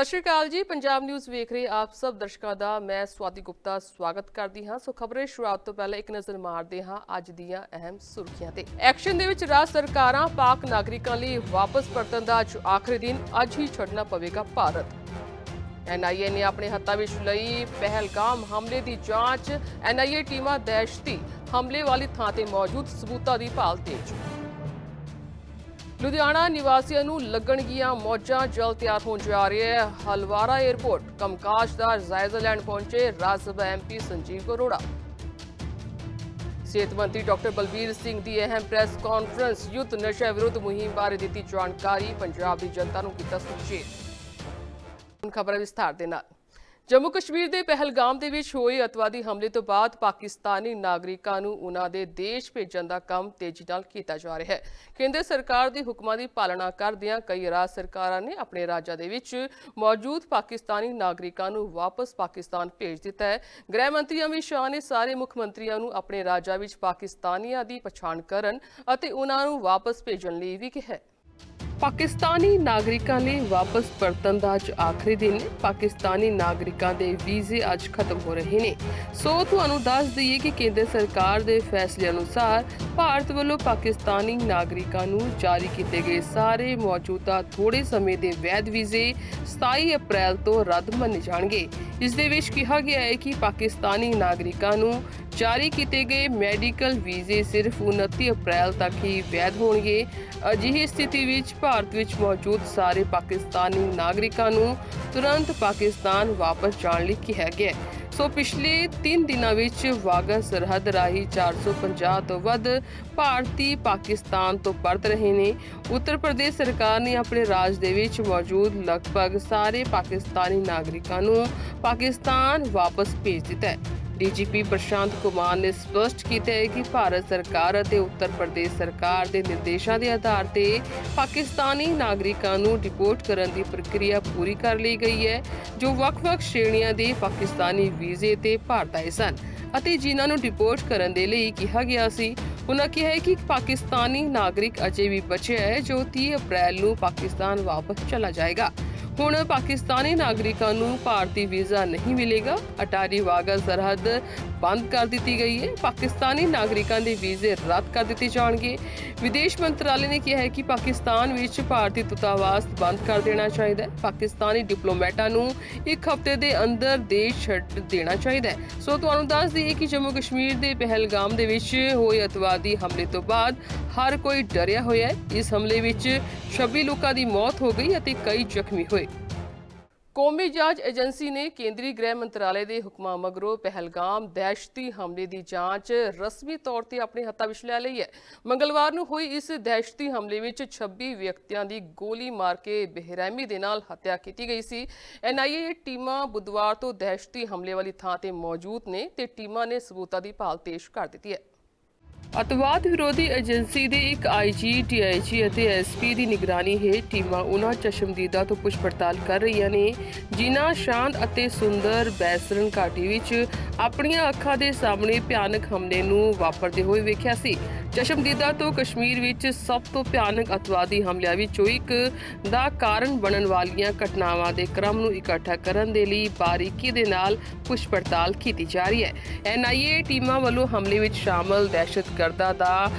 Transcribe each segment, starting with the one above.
ਸਤਿ ਸ਼੍ਰੀ ਅਕਾਲ ਜੀ। ਪੰਜਾਬ ਨਿਊਜ਼ ਵੇਖ ਰਹੇ ਆਪ ਸਭ ਦਰਸ਼ਕਾਂ ਦਾ ਮੈਂ ਸਵਾਤੀ ਗੁਪਤਾ ਸਵਾਗਤ ਕਰਦੀ ਹਾਂ। ਸੋ ਖਬਰੇ ਸ਼ੁਰੂਆਤ ਤੋਂ ਪਹਿਲਾਂ ਇੱਕ ਨਜ਼ਰ ਮਾਰਦੇ ਹਾਂ ਅੱਜ ਦੀਆਂ ਅਹਿਮ ਸੁਰਖੀਆਂ ਤੇ। ਐਕਸ਼ਨ ਦੇ ਵਿੱਚ ਰਾਜ ਸਰਕਾਰਾਂ ਪਾਕ ਨਾਗਰਿਕਾਂ ਲਈ ਵਾਪਸ ਪਰਤਣ ਦਾ ਅੱਜ ਆਖਰੀ ਦਿਨ, ਅੱਜ ਹੀ ਛੱਡਣਾ ਪਵੇਗਾ ਭਾਰਤ। ਐਨਆਈਏ ਨੇ ਆਪਣੇ ਹੱਥਾਂ ਵਿੱਚ ਲਈ ਪਹਿਲਗਾਮ ਹਮਲੇ ਦੀ ਜਾਂਚ। ਐਨਆਈਏ ਟੀਮਾਂ ਦਹਿਸ਼ਤੀ ਹਮਲੇ ਵਾਲੀ ਥਾਂ ਤੇ ਮੌਜੂਦ ਸਬੂਤਾਂ ਦੀ ਭਾਲ ਤੇਜ਼। ਲੁਧਿਆਣਾ ਨਿਵਾਸੀਆਂ ਨੂੰ ਲੱਗਣਗੀਆਂ ਮੌਜਾਂ ਜਲ ਤਿਆਰ ਹੋਣ ਜਾ ਰਹੀ ਹੈ। ਹਲਵਾਰਾ 에ਅਰਪੋਰਟ ਕੰਮਕਾਜ ਦਾ ਜਾਇਜ਼ਾ ਲੈਣ ਪਹੁੰਚੇ ਰਾਜ ਸਭਾ ਐਮਪੀ ਸੰਜੀਵ ਅਰੋੜਾ ਸਿਹਤ ਮੰਤਰੀ ਡਾਕਟਰ ਬਲਬੀਰ ਸਿੰਘ ਦੀ ਅਹਿਮ ਪ੍ਰੈਸ ਕਾਨਫਰੰਸ, ਯੁੱਧ ਨਸ਼ਾ ਵਿਰੁੱਧ ਮੁਹਿੰਮ ਬਾਰੇ ਦਿੱਤੀ ਜਾਣਕਾਰੀ, ਪੰਜਾਬ ਦੀ ਜਨਤਾ ਨੂੰ ਕੀਤਾ ਸੁਚੇਤ ਹੁਣ ਵਿਸਥਾਰ ਦੇ ਨਾਲ। ਜੰਮੂ ਕਸ਼ਮੀਰ ਦੇ ਪਹਿਲਗਾਮ ਦੇ ਵਿੱਚ ਹੋਏ ਅਤਵਾਦੀ ਹਮਲੇ ਤੋਂ ਬਾਅਦ ਪਾਕਿਸਤਾਨੀ ਨਾਗਰਿਕਾਂ ਨੂੰ ਉਹਨਾਂ ਦੇ ਦੇਸ਼ ਭੇਜਣ ਦਾ ਕੰਮ ਤੇਜ਼ੀ ਨਾਲ ਕੀਤਾ ਜਾ ਰਿਹਾ ਹੈ। ਕੇਂਦਰ ਸਰਕਾਰ ਦੇ ਹੁਕਮਾਂ ਦੀ ਪਾਲਣਾ ਕਰਦਿਆਂ ਕਈ ਰਾਜ ਸਰਕਾਰਾਂ ਨੇ ਆਪਣੇ ਰਾਜਾਂ ਦੇ ਵਿੱਚ ਮੌਜੂਦ ਪਾਕਿਸਤਾਨੀ ਨਾਗਰਿਕਾਂ ਨੂੰ ਵਾਪਸ ਪਾਕਿਸਤਾਨ ਭੇਜ ਦਿੱਤਾ ਹੈ। ਗ੍ਰਹਿ ਮੰਤਰੀ ਅਮਿਤ ਸ਼ਾਹ ਨੇ ਸਾਰੇ ਮੁੱਖ ਮੰਤਰੀਆਂ ਨੂੰ ਆਪਣੇ ਰਾਜਾਂ ਵਿੱਚ ਪਾਕਿਸਤਾਨੀਆਂ ਦੀ ਪਛਾਣ ਕਰਨ ਅਤੇ ਉਹਨਾਂ ਨੂੰ ਵਾਪਸ ਭੇਜਣ ਲਈ ਵੀ ਕਿਹਾ ਹੈ। ਪਾਕਿਸਤਾਨੀ ਨਾਗਰਿਕਾਂ ਲਈ ਵਾਪਸ ਪਰਤਣ ਦਾ ਅੱਜ ਆਖਰੀ ਦਿਨ ਹੈ। ਪਾਕਿਸਤਾਨੀ ਨਾਗਰਿਕਾਂ ਦੇ ਵੀਜ਼ੇ ਅੱਜ ਖਤਮ ਹੋ ਰਹੇ ਨੇ। ਸੋ ਤੁਹਾਨੂੰ ਦੱਸ ਦਈਏ ਕਿ ਕੇਂਦਰ ਸਰਕਾਰ ਦੇ ਫੈਸਲੇ ਅਨੁਸਾਰ ਭਾਰਤ ਵੱਲੋਂ ਪਾਕਿਸਤਾਨੀ ਨਾਗਰਿਕਾਂ ਨੂੰ ਜਾਰੀ ਕੀਤੇ ਗਏ ਸਾਰੇ ਮੌਜੂਦਾ ਥੋੜੇ ਸਮੇਂ ਦੇ ਵੈਧ ਵੀਜ਼ੇ 27 ਅਪ੍ਰੈਲ ਤੋਂ ਰੱਦ ਮੰਨੇ ਜਾਣਗੇ। ਇਸ ਦੇ ਵਿੱਚ ਕਿਹਾ ਗਿਆ ਹੈ ਕਿ ਪਾਕਿਸਤਾਨੀ ਨਾਗਰਿਕਾਂ ਨੂੰ ਜਾਰੀ ਕੀਤੇ ਗਏ ਮੈਡੀਕਲ ਵੀਜ਼ੇ ਸਿਰਫ 29 ਅਪ੍ਰੈਲ ਤੱਕ ਹੀ ਵੈਧ ਹੋਣਗੇ। ਅਜਿਹੀ ਸਥਿਤੀ ਵਿੱਚ ਭਾਰਤ ਵਿੱਚ ਮੌਜੂਦ ਸਾਰੇ ਪਾਕਿਸਤਾਨੀ ਨਾਗਰਿਕਾਂ ਨੂੰ ਤੁਰੰਤ ਪਾਕਿਸਤਾਨ ਵਾਪਸ ਜਾਣ ਲਈ ਕਿਹਾ ਗਿਆ। ਸੋ ਪਿਛਲੇ 3 ਦਿਨਾਂ ਵਿੱਚ ਵਾਗਾ ਸਰਹੱਦ ਰਾਹੀਂ 450 ਤੋਂ ਵੱਧ ਭਾਰਤੀ ਪਾਕਿਸਤਾਨ ਤੋਂ ਪਰਤ ਰਹੇ ਨੇ। ਉੱਤਰ ਪ੍ਰਦੇਸ਼ ਸਰਕਾਰ ਨੇ ਆਪਣੇ ਰਾਜ ਦੇ ਵਿੱਚ ਮੌਜੂਦ ਲਗਭਗ ਸਾਰੇ ਪਾਕਿਸਤਾਨੀ ਨਾਗਰਿਕਾਂ ਨੂੰ ਪਾਕਿਸਤਾਨ ਵਾਪਸ ਭੇਜ ਦਿੱਤਾ ਹੈ। ਡੀਜੀਪੀ ਪ੍ਰਸ਼ਾਂਤ ਕੁਮਾਰ ਨੇ ਸਪਸ਼ਟ ਕੀਤਾ ਹੈ ਕਿ ਭਾਰਤ ਸਰਕਾਰ ਅਤੇ ਉੱਤਰ ਪ੍ਰਦੇਸ਼ ਸਰਕਾਰ ਦੇ ਨਿਰਦੇਸ਼ਾਂ ਦੇ ਆਧਾਰ ਤੇ ਪਾਕਿਸਤਾਨੀ ਨਾਗਰਿਕਾਂ ਨੂੰ ਡਿਪੋਰਟ ਕਰਨ ਦੀ ਪ੍ਰਕਿਰਿਆ ਪੂਰੀ ਕਰ ਲਈ ਗਈ ਹੈ, ਜੋ ਵੱਖ-ਵੱਖ ਸ਼੍ਰੇਣੀਆਂ ਦੇ ਪਾਕਿਸਤਾਨੀ ਵੀਜ਼ੇ ਤੇ ਭਾਰਤ ਆਏ ਸਨ ਅਤੇ ਜਿਨ੍ਹਾਂ ਨੂੰ ਡਿਪੋਰਟ ਕਰਨ ਦੇ ਲਈ ਕਿਹਾ ਗਿਆ ਸੀ। ਉਹਨਾਂ ਕਿਹਾ ਕਿ ਪਾਕਿਸਤਾਨੀ ਨਾਗਰਿਕ ਅਜੇ ਵੀ ਬਚਿਆ ਹੈ, ਜੋ 30 ਅਪ੍ਰੈਲ ਨੂੰ ਪਾਕਿਸਤਾਨ ਵਾਪਸ ਚਲਾ ਜਾਏਗਾ। ਹੁਣ ਪਾਕਿਸਤਾਨੀ ਨਾਗਰਿਕਾਂ ਨੂੰ ਭਾਰਤੀ ਵੀਜ਼ਾ ਨਹੀਂ ਮਿਲੇਗਾ। ਅਟਾਰੀ ਵਾਗਾ ਸਰਹੱਦ ਬੰਦ ਕਰ ਦਿੱਤੀ ਗਈ ਹੈ। ਪਾਕਿਸਤਾਨੀ ਨਾਗਰਿਕਾਂ ਦੇ ਵੀਜ਼ੇ ਰੱਦ ਕਰ ਦਿੱਤੇ ਜਾਣਗੇ। ਵਿਦੇਸ਼ ਮੰਤਰਾਲੇ ਨੇ ਕਿਹਾ ਹੈ ਕਿ ਪਾਕਿਸਤਾਨ ਵਿੱਚ ਭਾਰਤੀ ਦੂਤਾਵਾਸ ਬੰਦ ਕਰ ਦੇਣਾ ਚਾਹੀਦਾ ਹੈ। ਪਾਕਿਸਤਾਨੀ ਡਿਪਲੋਮੈਟਾਂ ਨੂੰ ਇੱਕ ਹਫ਼ਤੇ ਦੇ ਅੰਦਰ ਦੇਸ਼ ਛੱਡ ਦੇਣਾ ਚਾਹੀਦਾ ਹੈ। ਸੋ ਤੁਹਾਨੂੰ ਦੱਸ ਦਈਏ ਕਿ ਜੰਮੂ ਕਸ਼ਮੀਰ ਦੇ ਪਹਿਲਗਾਮ ਦੇ ਵਿੱਚ ਹੋਏ ਅਤਵਾਦੀ ਹਮਲੇ ਤੋਂ ਬਾਅਦ ਹਰ ਕੋਈ ਡਰਿਆ ਹੋਇਆ ਹੈ। ਇਸ ਹਮਲੇ ਵਿੱਚ 26 ਲੋਕਾਂ ਦੀ ਮੌਤ ਹੋ ਗਈ ਅਤੇ ਕਈ ਜ਼ਖਮੀ ਹੋਏ। ਕੌਮੀ ਜਾਂਚ ਏਜੰਸੀ ਨੇ ਕੇਂਦਰੀ ਗ੍ਰਹਿ ਮੰਤਰਾਲੇ ਦੇ ਹੁਕਮਾਂ ਮਗਰੋਂ ਪਹਿਲਗਾਮ ਦਹਿਸ਼ਤੀ ਹਮਲੇ ਦੀ ਜਾਂਚ ਰਸਮੀ ਤੌਰ ਤੇ ਆਪਣੇ ਹੱਥਾਂ ਵਿੱਚ ਲੈ ਲਈ ਹੈ। ਮੰਗਲਵਾਰ ਨੂੰ ਹੋਈ ਇਸ ਦਹਿਸ਼ਤੀ ਹਮਲੇ ਵਿੱਚ 26 ਵਿਅਕਤੀਆਂ ਦੀ ਗੋਲੀ ਮਾਰ ਕੇ ਬੇਰਹਿਮੀ ਦੇ ਨਾਲ ਹੱਤਿਆ ਕੀਤੀ ਗਈ ਸੀ। ਐਨਆਈਏ ਟੀਮਾਂ ਬੁੱਧਵਾਰ ਤੋਂ ਦਹਿਸ਼ਤੀ ਹਮਲੇ ਵਾਲੀ ਥਾਂ ਤੇ ਮੌਜੂਦ ਨੇ ਤੇ ਟੀਮਾਂ ਨੇ ਸਬੂਤਾਂ ਦੀ ਭਾਲ ਤੇਜ਼ ਕਰ ਦਿੱਤੀ ਹੈ। ਅਤਵਾਦ ਵਿਰੋਧੀ ਏਜੰਸੀ ਦੇ ਇੱਕ ਆਈਜੀ ਟੀਆਈਜੀ ਅਤੇ ਐਸਪੀ ਦੀ ਨਿਗਰਾਨੀ ਹੇਠ ਟੀਮਾਂ ਉਹਨਾਂ ਚਸ਼ਮਦੀਦਾਂ ਤੋਂ ਪੁੱਛ ਪੜਤਾਲ ਕਰ ਰਹੀਆਂ ਨੇ, ਜਿਨ੍ਹਾਂ ਸ਼ਾਂਤ ਅਤੇ ਸੁੰਦਰ ਬੈਸਰਨ ਘਾਟੀ ਵਿੱਚ ਆਪਣੀਆਂ ਅੱਖਾਂ ਦੇ ਸਾਹਮਣੇ ਭਿਆਨਕ ਹਮਲੇ ਨੂੰ ਵਾਪਰਦੇ ਹੋਏ ਵੇਖਿਆ ਸੀ। ਚਸ਼ਮਦੀਦਾ ਤੋਂ ਕਸ਼ਮੀਰ ਵਿੱਚ ਸਭ ਤੋਂ ਭਿਆਨਕ ਅਤਵਾਦੀ ਹਮਲਿਆਂ ਵਿੱਚੋਂ ਇੱਕ ਦਾ ਕਾਰਨ ਬਣਨ ਵਾਲੀਆਂ ਘਟਨਾਵਾਂ ਦੇ ਕ੍ਰਮ ਨੂੰ ਇਕੱਠਾ ਕਰਨ ਦੇ ਲਈ ਬਾਰੀਕੀ ਦੇ ਨਾਲ ਪੁੱਛ ਪੜਤਾਲ ਕੀਤੀ ਜਾ ਰਹੀ ਹੈ। ਐਨਆਈਏ ਟੀਮਾਂ ਵੱਲੋਂ ਹਮਲੇ ਵਿੱਚ ਸ਼ਾਮਲ ਦਹਿਸ਼ਤਗਰਦਾਂ ਦਾ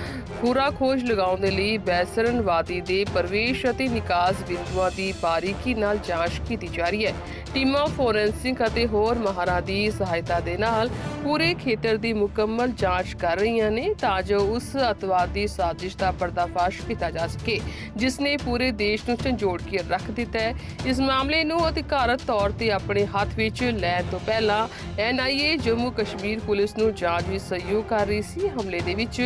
ਪੂਰਾ ਖੋਜ ਲਗਾਉਣ ਦੇ ਲਈ ਬੈਸਰਨ ਵਾਦੀ ਦੇ ਪ੍ਰਵੇਸ਼ ਅਤੇ ਨਿਕਾਸ ਬਿੰਦੂਆਂ ਦੀ ਬਾਰੀਕੀ ਨਾਲ ਜਾਂਚ ਕੀਤੀ ਜਾ ਰਹੀ ਹੈ। ਟੀਮਾਂ ਫੋਰੈਂਸਿਕ ਅਤੇ ਹੋਰ ਮਾਹਰਾਂ ਦੀ ਸਹਾਇਤਾ ਦੇ ਨਾਲ ਪੂਰੇ ਖੇਤਰ ਦੀ ਮੁਕੰਮਲ ਜਾਂਚ ਕਰ ਰਹੀਆਂ ਨੇ ਤਾਂ ਜੋ ਉਸ ਅਤਵਾਦੀ ਸਾਜ਼ਿਸ਼ ਦਾ ਪਰਦਾਫਾਸ਼ ਕੀਤਾ ਜਾ ਸਕੇ ਜਿਸ ਨੇ ਪੂਰੇ ਦੇਸ਼ ਨੂੰ ਝੰਜੋੜ ਕੇ ਰੱਖ ਦਿੱਤਾ ਹੈ। ਇਸ ਮਾਮਲੇ ਨੂੰ ਅਧਿਕਾਰਤ ਤੌਰ ਤੇ ਆਪਣੇ ਹੱਥ ਵਿੱਚ ਲੈਣ ਤੋਂ ਪਹਿਲਾਂ ਐਨਆਈਏ ਜੰਮੂ ਕਸ਼ਮੀਰ ਪੁਲਿਸ ਨੂੰ ਜਾਂਚ ਵਿੱਚ ਸਹਿਯੋਗ ਕਰ ਰਹੀ ਸੀ। ਹਮਲੇ ਦੇ ਵਿੱਚ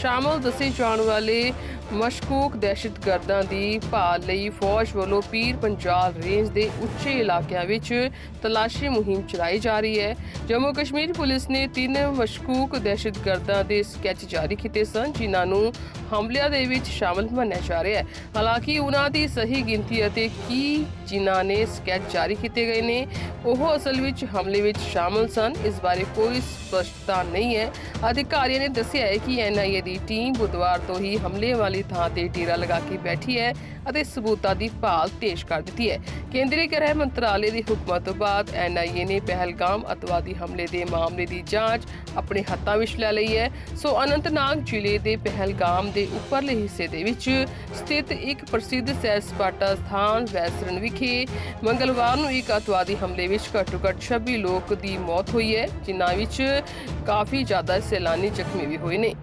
ਸ਼ਾਮਲ ਦੱਸੇ ਜਾਣ ਵਾਲੇ ਮਸ਼ਕੂਕ ਦਹਿਸ਼ਤਗਰਦਾਂ ਦੀ ਭਾਲ ਲਈ ਫੌਜ ਵੱਲੋਂ ਪੀਰ ਪੰਜਾਲ ਰੇਂਜ ਦੇ ਉੱਚੇ ਇਲਾਕਿਆਂ ਵਿੱਚ ਤਲਾਸ਼ੀ ਮੁਹਿੰਮ ਚਲਾਈ ਜਾ ਰਹੀ ਹੈ। ਜੰਮੂ ਕਸ਼ਮੀਰ ਪੁਲਿਸ ਨੇ ਤਿੰਨ ਮਸ਼ਕੂਕ ਦਹਿਸ਼ਤਗਰਦਾਂ ਦੇ ਸਕੈਚ ਜਾਰੀ ਕੀਤੇ ਸਨ, ਜਿਨ੍ਹਾਂ ਨੂੰ ਹਮਲਿਆਂ ਦੇ ਵਿੱਚ ਸ਼ਾਮਲ ਮੰਨਿਆ ਜਾ ਰਿਹਾ ਹੈ। ਹਾਲਾਂਕਿ ਉਹਨਾਂ ਦੀ ਸਹੀ ਗਿਣਤੀ ਅਤੇ ਕੀ ਜਿਨ੍ਹਾਂ ਨੇ ਸਕੈਚ ਜਾਰੀ ਕੀਤੇ ਗਏ ਨੇ, ਉਹ ਅਸਲ ਵਿੱਚ ਹਮਲੇ ਵਿੱਚ ਸ਼ਾਮਲ ਸਨ। ਇਸ ਬਾਰੇ ਕੋਈ ਸਪਸ਼ਟਤਾ ਨਹੀਂ ਹੈ। ਅਧਿਕਾਰੀਆਂ ਨੇ ਦੱਸਿਆ ਹੈ ਕਿ ਐਨਆਈਏ ਦੀ ਟੀਮ ਬੁੱਧਵਾਰ ਤੋਂ ਹੀ ਹਮਲੇ ਵਾਲੀ ਥਾਂ ਤੇ ਡੇਰਾ ਲਗਾ ਕੇ ਬੈਠੀ ਹੈ। ਅਤੇ ਸਬੂਤਾਂ ਦੀ ਭਾਲ ਤੇਜ਼ ਕਰ ਦਿੱਤੀ ਹੈ। ਕੇਂਦਰੀ ਗ੍ਰਹਿ ਮੰਤਰਾਲੇ ਦੇ ਹੁਕਮਾਂ ਤੋਂ ਬਾਅਦ ਐਨਆਈਏ ਨੇ ਪਹਿਲਗਾਮ ਅਤਵਾਦੀ ਹਮਲੇ ਦੇ ਮਾਮਲੇ ਦੀ ਜਾਂਚ ਆਪਣੇ ਹੱਥਾਂ ਵਿੱਚ ਲੈ ਲਈ ਹੈ। ਸੋ ਅਨੰਤਨਾਗ ਜ਼ਿਲ੍ਹੇ ਦੇ ਪਹਿਲਗਾਮ ਦੇ ਉੱਪਰਲੇ ਹਿੱਸੇ ਦੇ ਵਿੱਚ ਸਥਿਤ ਇੱਕ ਪ੍ਰਸਿੱਧ ਸੈਰ ਸਪਾਟਾ ਸਥਾਨ ਵੈਸਰਨ ਵਿਖੇ ਮੰਗਲਵਾਰ ਨੂੰ ਇੱਕ ਅਤਵਾਦੀ ਹਮਲੇ ਵਿੱਚ ਘੱਟੋ-ਘੱਟ 26 ਲੋਕ ਦੀ ਮੌਤ ਹੋਈ ਹੈ, ਜਿਨ੍ਹਾਂ ਵਿੱਚ ਕਾਫੀ ਜ਼ਿਆਦਾ ਸੈਲਾਨੀ ਜ਼ਖਮੀ ਵੀ ਹੋਏ ਨੇ।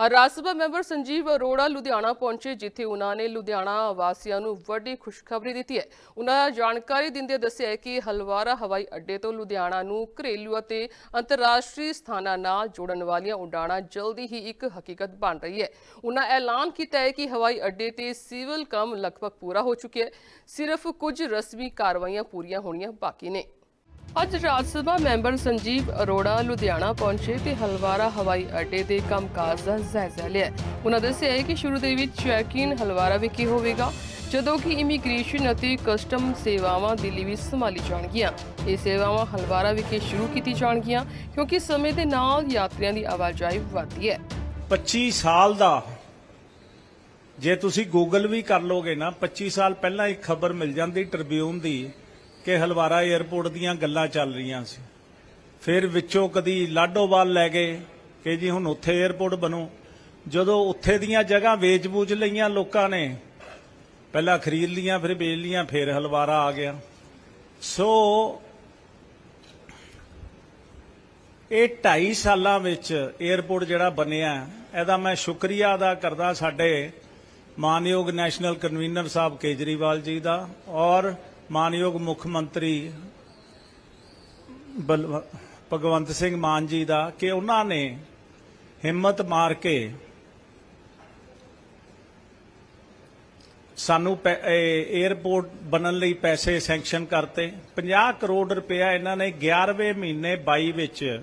ਰਾਜ ਸਭਾ ਮੈਂਬਰ ਸੰਜੀਵ ਅਰੋੜਾ ਲੁਧਿਆਣਾ ਪਹੁੰਚੇ, ਜਿੱਥੇ ਉਹਨਾਂ ਨੇ ਲੁਧਿਆਣਾ ਵਾਸੀਆਂ ਨੂੰ ਵੱਡੀ ਖੁਸ਼ਖਬਰੀ ਦਿੱਤੀ ਹੈ। ਉਹਨਾਂ ਜਾਣਕਾਰੀ ਦਿੰਦੇ ਦੱਸਿਆ ਕਿ ਹਲਵਾਰਾ ਹਵਾਈ ਅੱਡੇ ਤੋਂ ਲੁਧਿਆਣਾ ਨੂੰ ਘਰੇਲੂ ਅਤੇ ਅੰਤਰਰਾਸ਼ਟਰੀ ਸਥਾਨਾਂ ਨਾਲ ਜੋੜਨ ਵਾਲੀਆਂ ਉਡਾਣਾਂ ਜਲਦੀ ਹੀ ਇੱਕ ਹਕੀਕਤ ਬਣ ਰਹੀ ਹੈ। ਉਹਨਾਂ ਐਲਾਨ ਕੀਤਾ ਹੈ ਕਿ ਹਵਾਈ ਅੱਡੇ ਤੇ ਸਿਵਲ ਕੰਮ ਲਗਭਗ ਪੂਰਾ ਹੋ ਚੁੱਕਿਆ ਹੈ। ਸਿਰਫ ਕੁਝ ਰਸਮੀ ਕਾਰਵਾਈਆਂ ਪੂਰੀਆਂ ਹੋਣੀਆਂ ਬਾਕੀ ਨੇ। ਅੱਜ ਰਾਜ ਸਭਾ ਮੈਂਬਰ ਸੰਜੀਵ ਅਰੋੜਾ ਲੁਧਿਆਣਾ ਪਹੁੰਚੇ ਤੇ ਹਲਵਾਰਾ ਹਵਾਈ ਅੱਡੇ ਦੇ ਕੰਮਕਾਜ ਦਾ ਜਾਇਜ਼ਾ ਲਿਆ। ਉਹਨਾਂ ਦੱਸਿਆ ਕਿ ਸ਼ੁਰੂ ਦੇ ਵਿੱਚ ਚੈੱਕ-ਇਨ ਹਲਵਾਰਾ ਵਿਖੇ ਹੋਵੇਗਾ, ਜਦੋਂ ਕਿ ਇਮੀਗ੍ਰੇਸ਼ਨ ਅਤੇ ਕਸਟਮ ਸੇਵਾਵਾਂ ਦਿੱਲੀ ਵਿੱਚ ਸੰਭਾਲੀ ਜਾਣਗੀਆਂ। ਇਹ ਸੇਵਾਵਾਂ ਹਲਵਾਰਾ ਵਿਖੇ ਸ਼ੁਰੂ ਕੀਤੀ ਜਾਣਗੀਆਂ, ਕਿਉਂਕਿ ਸਮੇਂ ਦੇ ਨਾਲ ਯਾਤਰੀਆਂ ਦੀ ਆਵਾਜਾਈ ਵਧਦੀ ਹੈ। 25 ਸਾਲ ਦਾ। ਜੇ ਤੁਸੀਂ ਗੂਗਲ ਵੀ ਕਰ ਲੋਗੇ ਨਾ 25 ਸਾਲ ਪਹਿਲਾਂ ਇੱਕ ਖਬਰ ਮਿਲ ਜਾਂਦੀ ਟ੍ਰਿਬਿਊਨ ਦੀ ਕਿ ਹਲਵਾਰਾ 에ਅਰਪੋਰਟ ਦੀਆਂ ਗੱਲਾਂ ਚੱਲ ਰਹੀਆਂ ਸੀ। ਫਿਰ ਵਿੱਚੋਂ ਕਦੀ ਲਾਡੋਵਾਲ ਲੈ ਗਏ ਕਿ ਜੀ ਹੁਣ ਉੱਥੇ 에ਅਰਪੋਰਟ ਬਣੋ। ਜਦੋਂ ਉੱਥੇ ਦੀਆਂ ਜਗ੍ਹਾ ਵੇਚ-ਬੂਚ ਲਈਆਂ ਲੋਕਾਂ ਨੇ, ਪਹਿਲਾਂ ਖਰੀਦ ਲੀਆਂ, ਫਿਰ ਵੇਚ ਲੀਆਂ, ਫਿਰ ਹਲਵਾਰਾ ਆ ਗਿਆ। ਸੋ ਇਹ 2.5 ਸਾਲਾਂ ਵਿੱਚ 에ਅਰਪੋਰਟ ਜਿਹੜਾ ਬਣਿਆ, ਇਹਦਾ ਮੈਂ ਸ਼ੁਕਰੀਆ ਅਦਾ ਕਰਦਾ ਸਾਡੇ ਮਾਨਯੋਗ ਨੈਸ਼ਨਲ ਕਨਵੀਨਰ ਸਾਹਿਬ ਕੇਜਰੀਵਾਲ ਜੀ ਦਾ ਔਰ ਮਾਨਯੋਗ ਮੁੱਖ ਮੰਤਰੀ ਬਲ- ਭਗਵੰਤ ਸਿੰਘ ਮਾਨ ਜੀ ਦਾ ਕਿ ਉਹਨਾਂ ਨੇ ਹਿੰਮਤ ਮਾਰ ਕੇ ਸਾਨੂੰ ਪੈ- ਇਹ ਬਣਨ ਲਈ ਪੈਸੇ ਸੈਂਕਸ਼ਨ ਕਰਤੇ। 50 ਕਰੋੜ ਰੁਪਇਆ ਇਹਨਾਂ ਨੇ 11ਵੇਂ ਮਹੀਨੇ 22 ਵਿੱਚ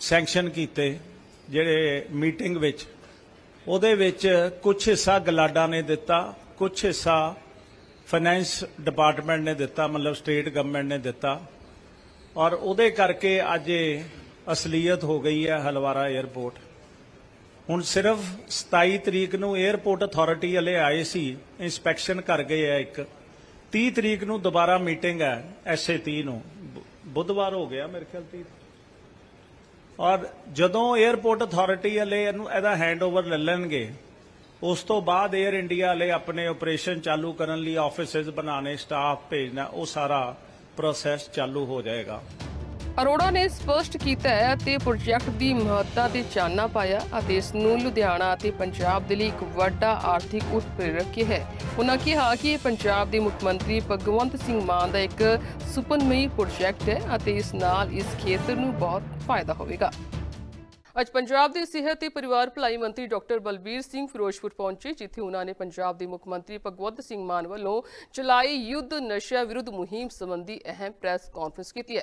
ਸੈਂਕਸ਼ਨ ਕੀਤੇ, ਜਿਹੜੇ ਮੀਟਿੰਗ ਵਿੱਚ। ਉਹਦੇ ਵਿੱਚ ਕੁਝ ਹਿੱਸਾ ਗਲਾਡਾ ਨੇ ਦਿੱਤਾ ਕੁਝ ਹਿੱਸਾ ਫਾਈਨੈਂਸ ਡਿਪਾਰਟਮੈਂਟ ਨੇ ਦਿੱਤਾ, ਮਤਲਬ ਸਟੇਟ ਗਵਰਨਮੈਂਟ ਨੇ ਦਿੱਤਾ। ਔਰ ਉਹਦੇ ਕਰਕੇ ਅੱਜ ਇਹ ਅਸਲੀਅਤ ਹੋ ਗਈ ਹੈ ਹਲਵਾਰਾ 에ਅਰਪੋਰਟ ਹੁਣ ਸਿਰਫ 27 ਤਰੀਕ ਨੂੰ 에ਅਰਪੋਰਟ ਅਥਾਰਟੀ ਵਾਲੇ ਆਏ ਸੀ ਇਨਸਪੈਕਸ਼ਨ ਕਰ ਗਏ ਆ ਇੱਕ। 30 ਤਰੀਕ ਨੂੰ ਦੁਬਾਰਾ ਮੀਟਿੰਗ ਹੈ ਐਸਏ 30 ਨੂੰ। ਬੁੱਧਵਾਰ ਹੋ ਗਿਆ ਮੇਰੇ ਖਿਆਲ 30 ਔਰ ਜਦੋਂ 에ਅਰਪੋਰਟ ਅਥਾਰਟੀ ਵਾਲੇ ਇਹਨੂੰ, ਇਹਦਾ ਹੈਂਡਓਵਰ ਲੈ ਲੈਣਗੇ ਉਸ ਤੋਂ ਬਾਅਦ 에ਅਰ ਇੰਡੀਆ ਵਾਲੇ ਆਪਣੇ ਆਪਰੇਸ਼ਨ ਚਾਲੂ ਕਰਨ ਲਈ ਆਫਿਸਿਸ ਬਣਾਉਣੇ ਸਟਾਫ ਭੇਜਣਾ, ਉਹ ਸਾਰਾ ਪ੍ਰੋਸੈਸ ਚਾਲੂ ਹੋ ਜਾਏਗਾ। ਅਰੋੜਾ ਨੇ ਸਪਸ਼ਟ ਕੀਤਾ ਹੈ ਅਤੇ ਪ੍ਰੋਜੈਕਟ ਦੀ ਮਹੱਤਤਾ ਤੇ ਚਾਨਣਾ ਪਾਇਆ ਅਤੇ ਇਸ ਨੂੰ ਲੁਧਿਆਣਾ ਅਤੇ ਪੰਜਾਬ ਦੇ ਲਈ ਇੱਕ ਵੱਡਾ ਆਰਥਿਕ ਉਤਪ੍ਰੇਰਕ ਹੈ। ਉਹਨਾਂ ਕਿਹਾ ਕਿ ਇਹ ਪੰਜਾਬ ਦੇ ਮੁੱਖ ਮੰਤਰੀ ਭਗਵੰਤ ਸਿੰਘ ਮਾਨ ਦਾ ਇੱਕ ਸੁਪਨਮਈ ਪ੍ਰੋਜੈਕਟ ਹੈ ਅਤੇ ਇਸ ਨਾਲ ਇਸ ਖੇਤਰ ਨੂੰ ਬਹੁਤ ਫਾਇਦਾ ਹੋਵੇਗਾ। ਅੱਜ ਪੰਜਾਬ ਦੇ ਸਿਹਤ ਤੇ ਪਰਿਵਾਰ ਭਲਾਈ ਮੰਤਰੀ ਡਾਕਟਰ ਬਲਬੀਰ ਸਿੰਘ ਫਿਰੋਜ਼ਪੁਰ ਪਹੁੰਚੇ, ਜਿੱਥੇ ਉਹਨਾਂ ਨੇ ਪੰਜਾਬ ਦੇ ਮੁੱਖ ਮੰਤਰੀ ਭਗਵੰਤ ਸਿੰਘ ਮਾਨ ਵੱਲੋਂ ਚਲਾਈ ਯੁੱਧ ਨਸ਼ਾ ਵਿਰੁੱਧ ਮੁਹਿੰਮ ਸੰਬੰਧੀ ਅਹਿਮ ਪ੍ਰੈਸ ਕਾਨਫਰੰਸ ਕੀਤੀ ਹੈ।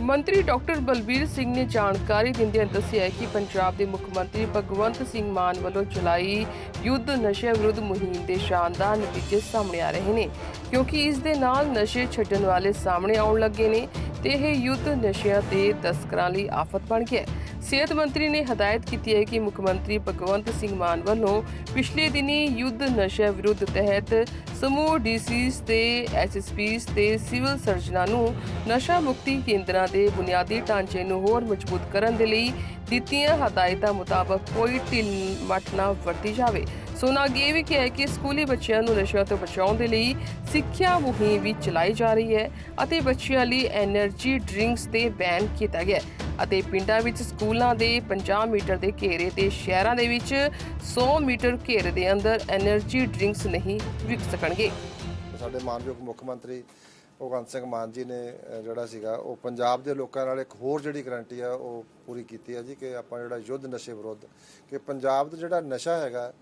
ਮੰਤਰੀ ਡਾਕਟਰ ਬਲਬੀਰ ਸਿੰਘ ਨੇ ਜਾਣਕਾਰੀ ਦਿੰਦਿਆਂ ਦੱਸਿਆ ਕਿ ਪੰਜਾਬ ਦੇ ਮੁੱਖ ਮੰਤਰੀ ਭਗਵੰਤ ਸਿੰਘ ਮਾਨ ਵੱਲੋਂ ਚਲਾਈ ਯੁੱਧ ਨਸ਼ਾ ਵਿਰੁੱਧ ਮੁਹਿੰਮ ਦੇ ਸ਼ਾਨਦਾਰ ਨਤੀਜੇ ਸਾਹਮਣੇ ਆ ਰਹੇ ਨੇ, ਕਿਉਂਕਿ ਇਸ ਦੇ ਨਾਲ ਨਸ਼ੇ ਛੱਡਣ ਵਾਲੇ ਸਾਹਮਣੇ ਆਉਣ ਲੱਗੇ ਨੇ ਤੇ ਇਹ ਯੁੱਧ ਨਸ਼ਿਆਂ ਤੇ ਤਸਕਰਾਂ ਲਈ ਆਫਤ ਬਣ ਗਿਆ ਸਿਹਤ ਮੰਤਰੀ ਨੇ ਹਦਾਇਤ ਕੀਤੀ ਹੈ ਕਿ ਮੁੱਖ ਮੰਤਰੀ ਭਗਵੰਤ ਸਿੰਘ ਮਾਨ ਵੱਲੋਂ ਪਿਛਲੇ ਦਿਨੀ ਯੁੱਧ ਨਸ਼ਾ ਵਿਰੁੱਧ ਤਹਿਤ ਸਮੂਹ ਡੀਸੀਸ ਤੇ ਐਸਐਸਪੀਸ ਤੇ ਸਿਵਲ ਸਰਜਨਾਂ ਨੂੰ ਨਸ਼ਾ ਮੁਕਤੀ ਕੇਂਦਰਾਂ ਦੇ ਬੁਨਿਆਦੀ ਢਾਂਚੇ ਨੂੰ ਹੋਰ ਮਜ਼ਬੂਤ ਕਰਨ ਦੇ ਲਈ ਦਿੱਤੀਆਂ ਹਦਾਇਤਾਂ ਮੁਤਾਬਕ ਕੋਈ ਢਿੱਲ ਮੱਠ ਨਾ ਵਰਤੀ ਜਾਵੇ। ਸੋਨਾ ਇਹ ਵੀ ਕਿਹਾ ਕਿ ਸਕੂਲੀ ਬੱਚਿਆਂ ਨੂੰ ਨਸ਼ਿਆਂ ਤੋਂ ਬਚਾਉਣ ਦੇ ਲਈ ਸਿੱਖਿਆ ਮੁਹਿੰਮ ਵੀ ਚਲਾਈ ਜਾ ਰਹੀ ਹੈ ਅਤੇ ਬੱਚਿਆਂ ਲਈ એનર્ਜੀ ਡਰਿੰਕਸ ਤੇ ਬੈਨ ਕੀਤਾ ਗਿਆ ਅਤੇ ਪਿੰਡਾਂ ਵਿੱਚ ਸਕੂਲਾਂ ਦੇ 50 ਮੀਟਰ ਦੇ ਘੇਰੇ ਤੇ ਸ਼ਹਿਰਾਂ ਦੇ ਵਿੱਚ 100 ਮੀਟਰ ਘੇਰੇ ਦੇ ਅੰਦਰ એનર્ਜੀ ਡਰਿੰਕਸ ਨਹੀਂ ਵਿਕ ਸਕਣਗੇ। ਸਾਡੇ ਮਾਨਯੋਗ ਮੁੱਖ ਮੰਤਰੀ ਭਗਵੰਤ ਸਿੰਘ ਮਾਨ ਜੀ ਨੇ ਜਿਹੜਾ ਸੀਗਾ, ਉਹ ਪੰਜਾਬ ਦੇ ਲੋਕਾਂ ਨਾਲ ਇੱਕ ਹੋਰ ਜਿਹੜੀ ਗਰੰਟੀ ਆ, ਉਹ ਪੂਰੀ ਕੀਤੀ ਆ ਜੀ ਕਿ ਆਪਾਂ ਜਿਹੜਾ ਯੁੱਧ ਨਸ਼ੇ ਵਿਰੁੱਧ, ਕਿ ਪੰਜਾਬ ਦਾ ਜਿਹੜਾ ਨਸ਼ਾ ਹੈਗਾ,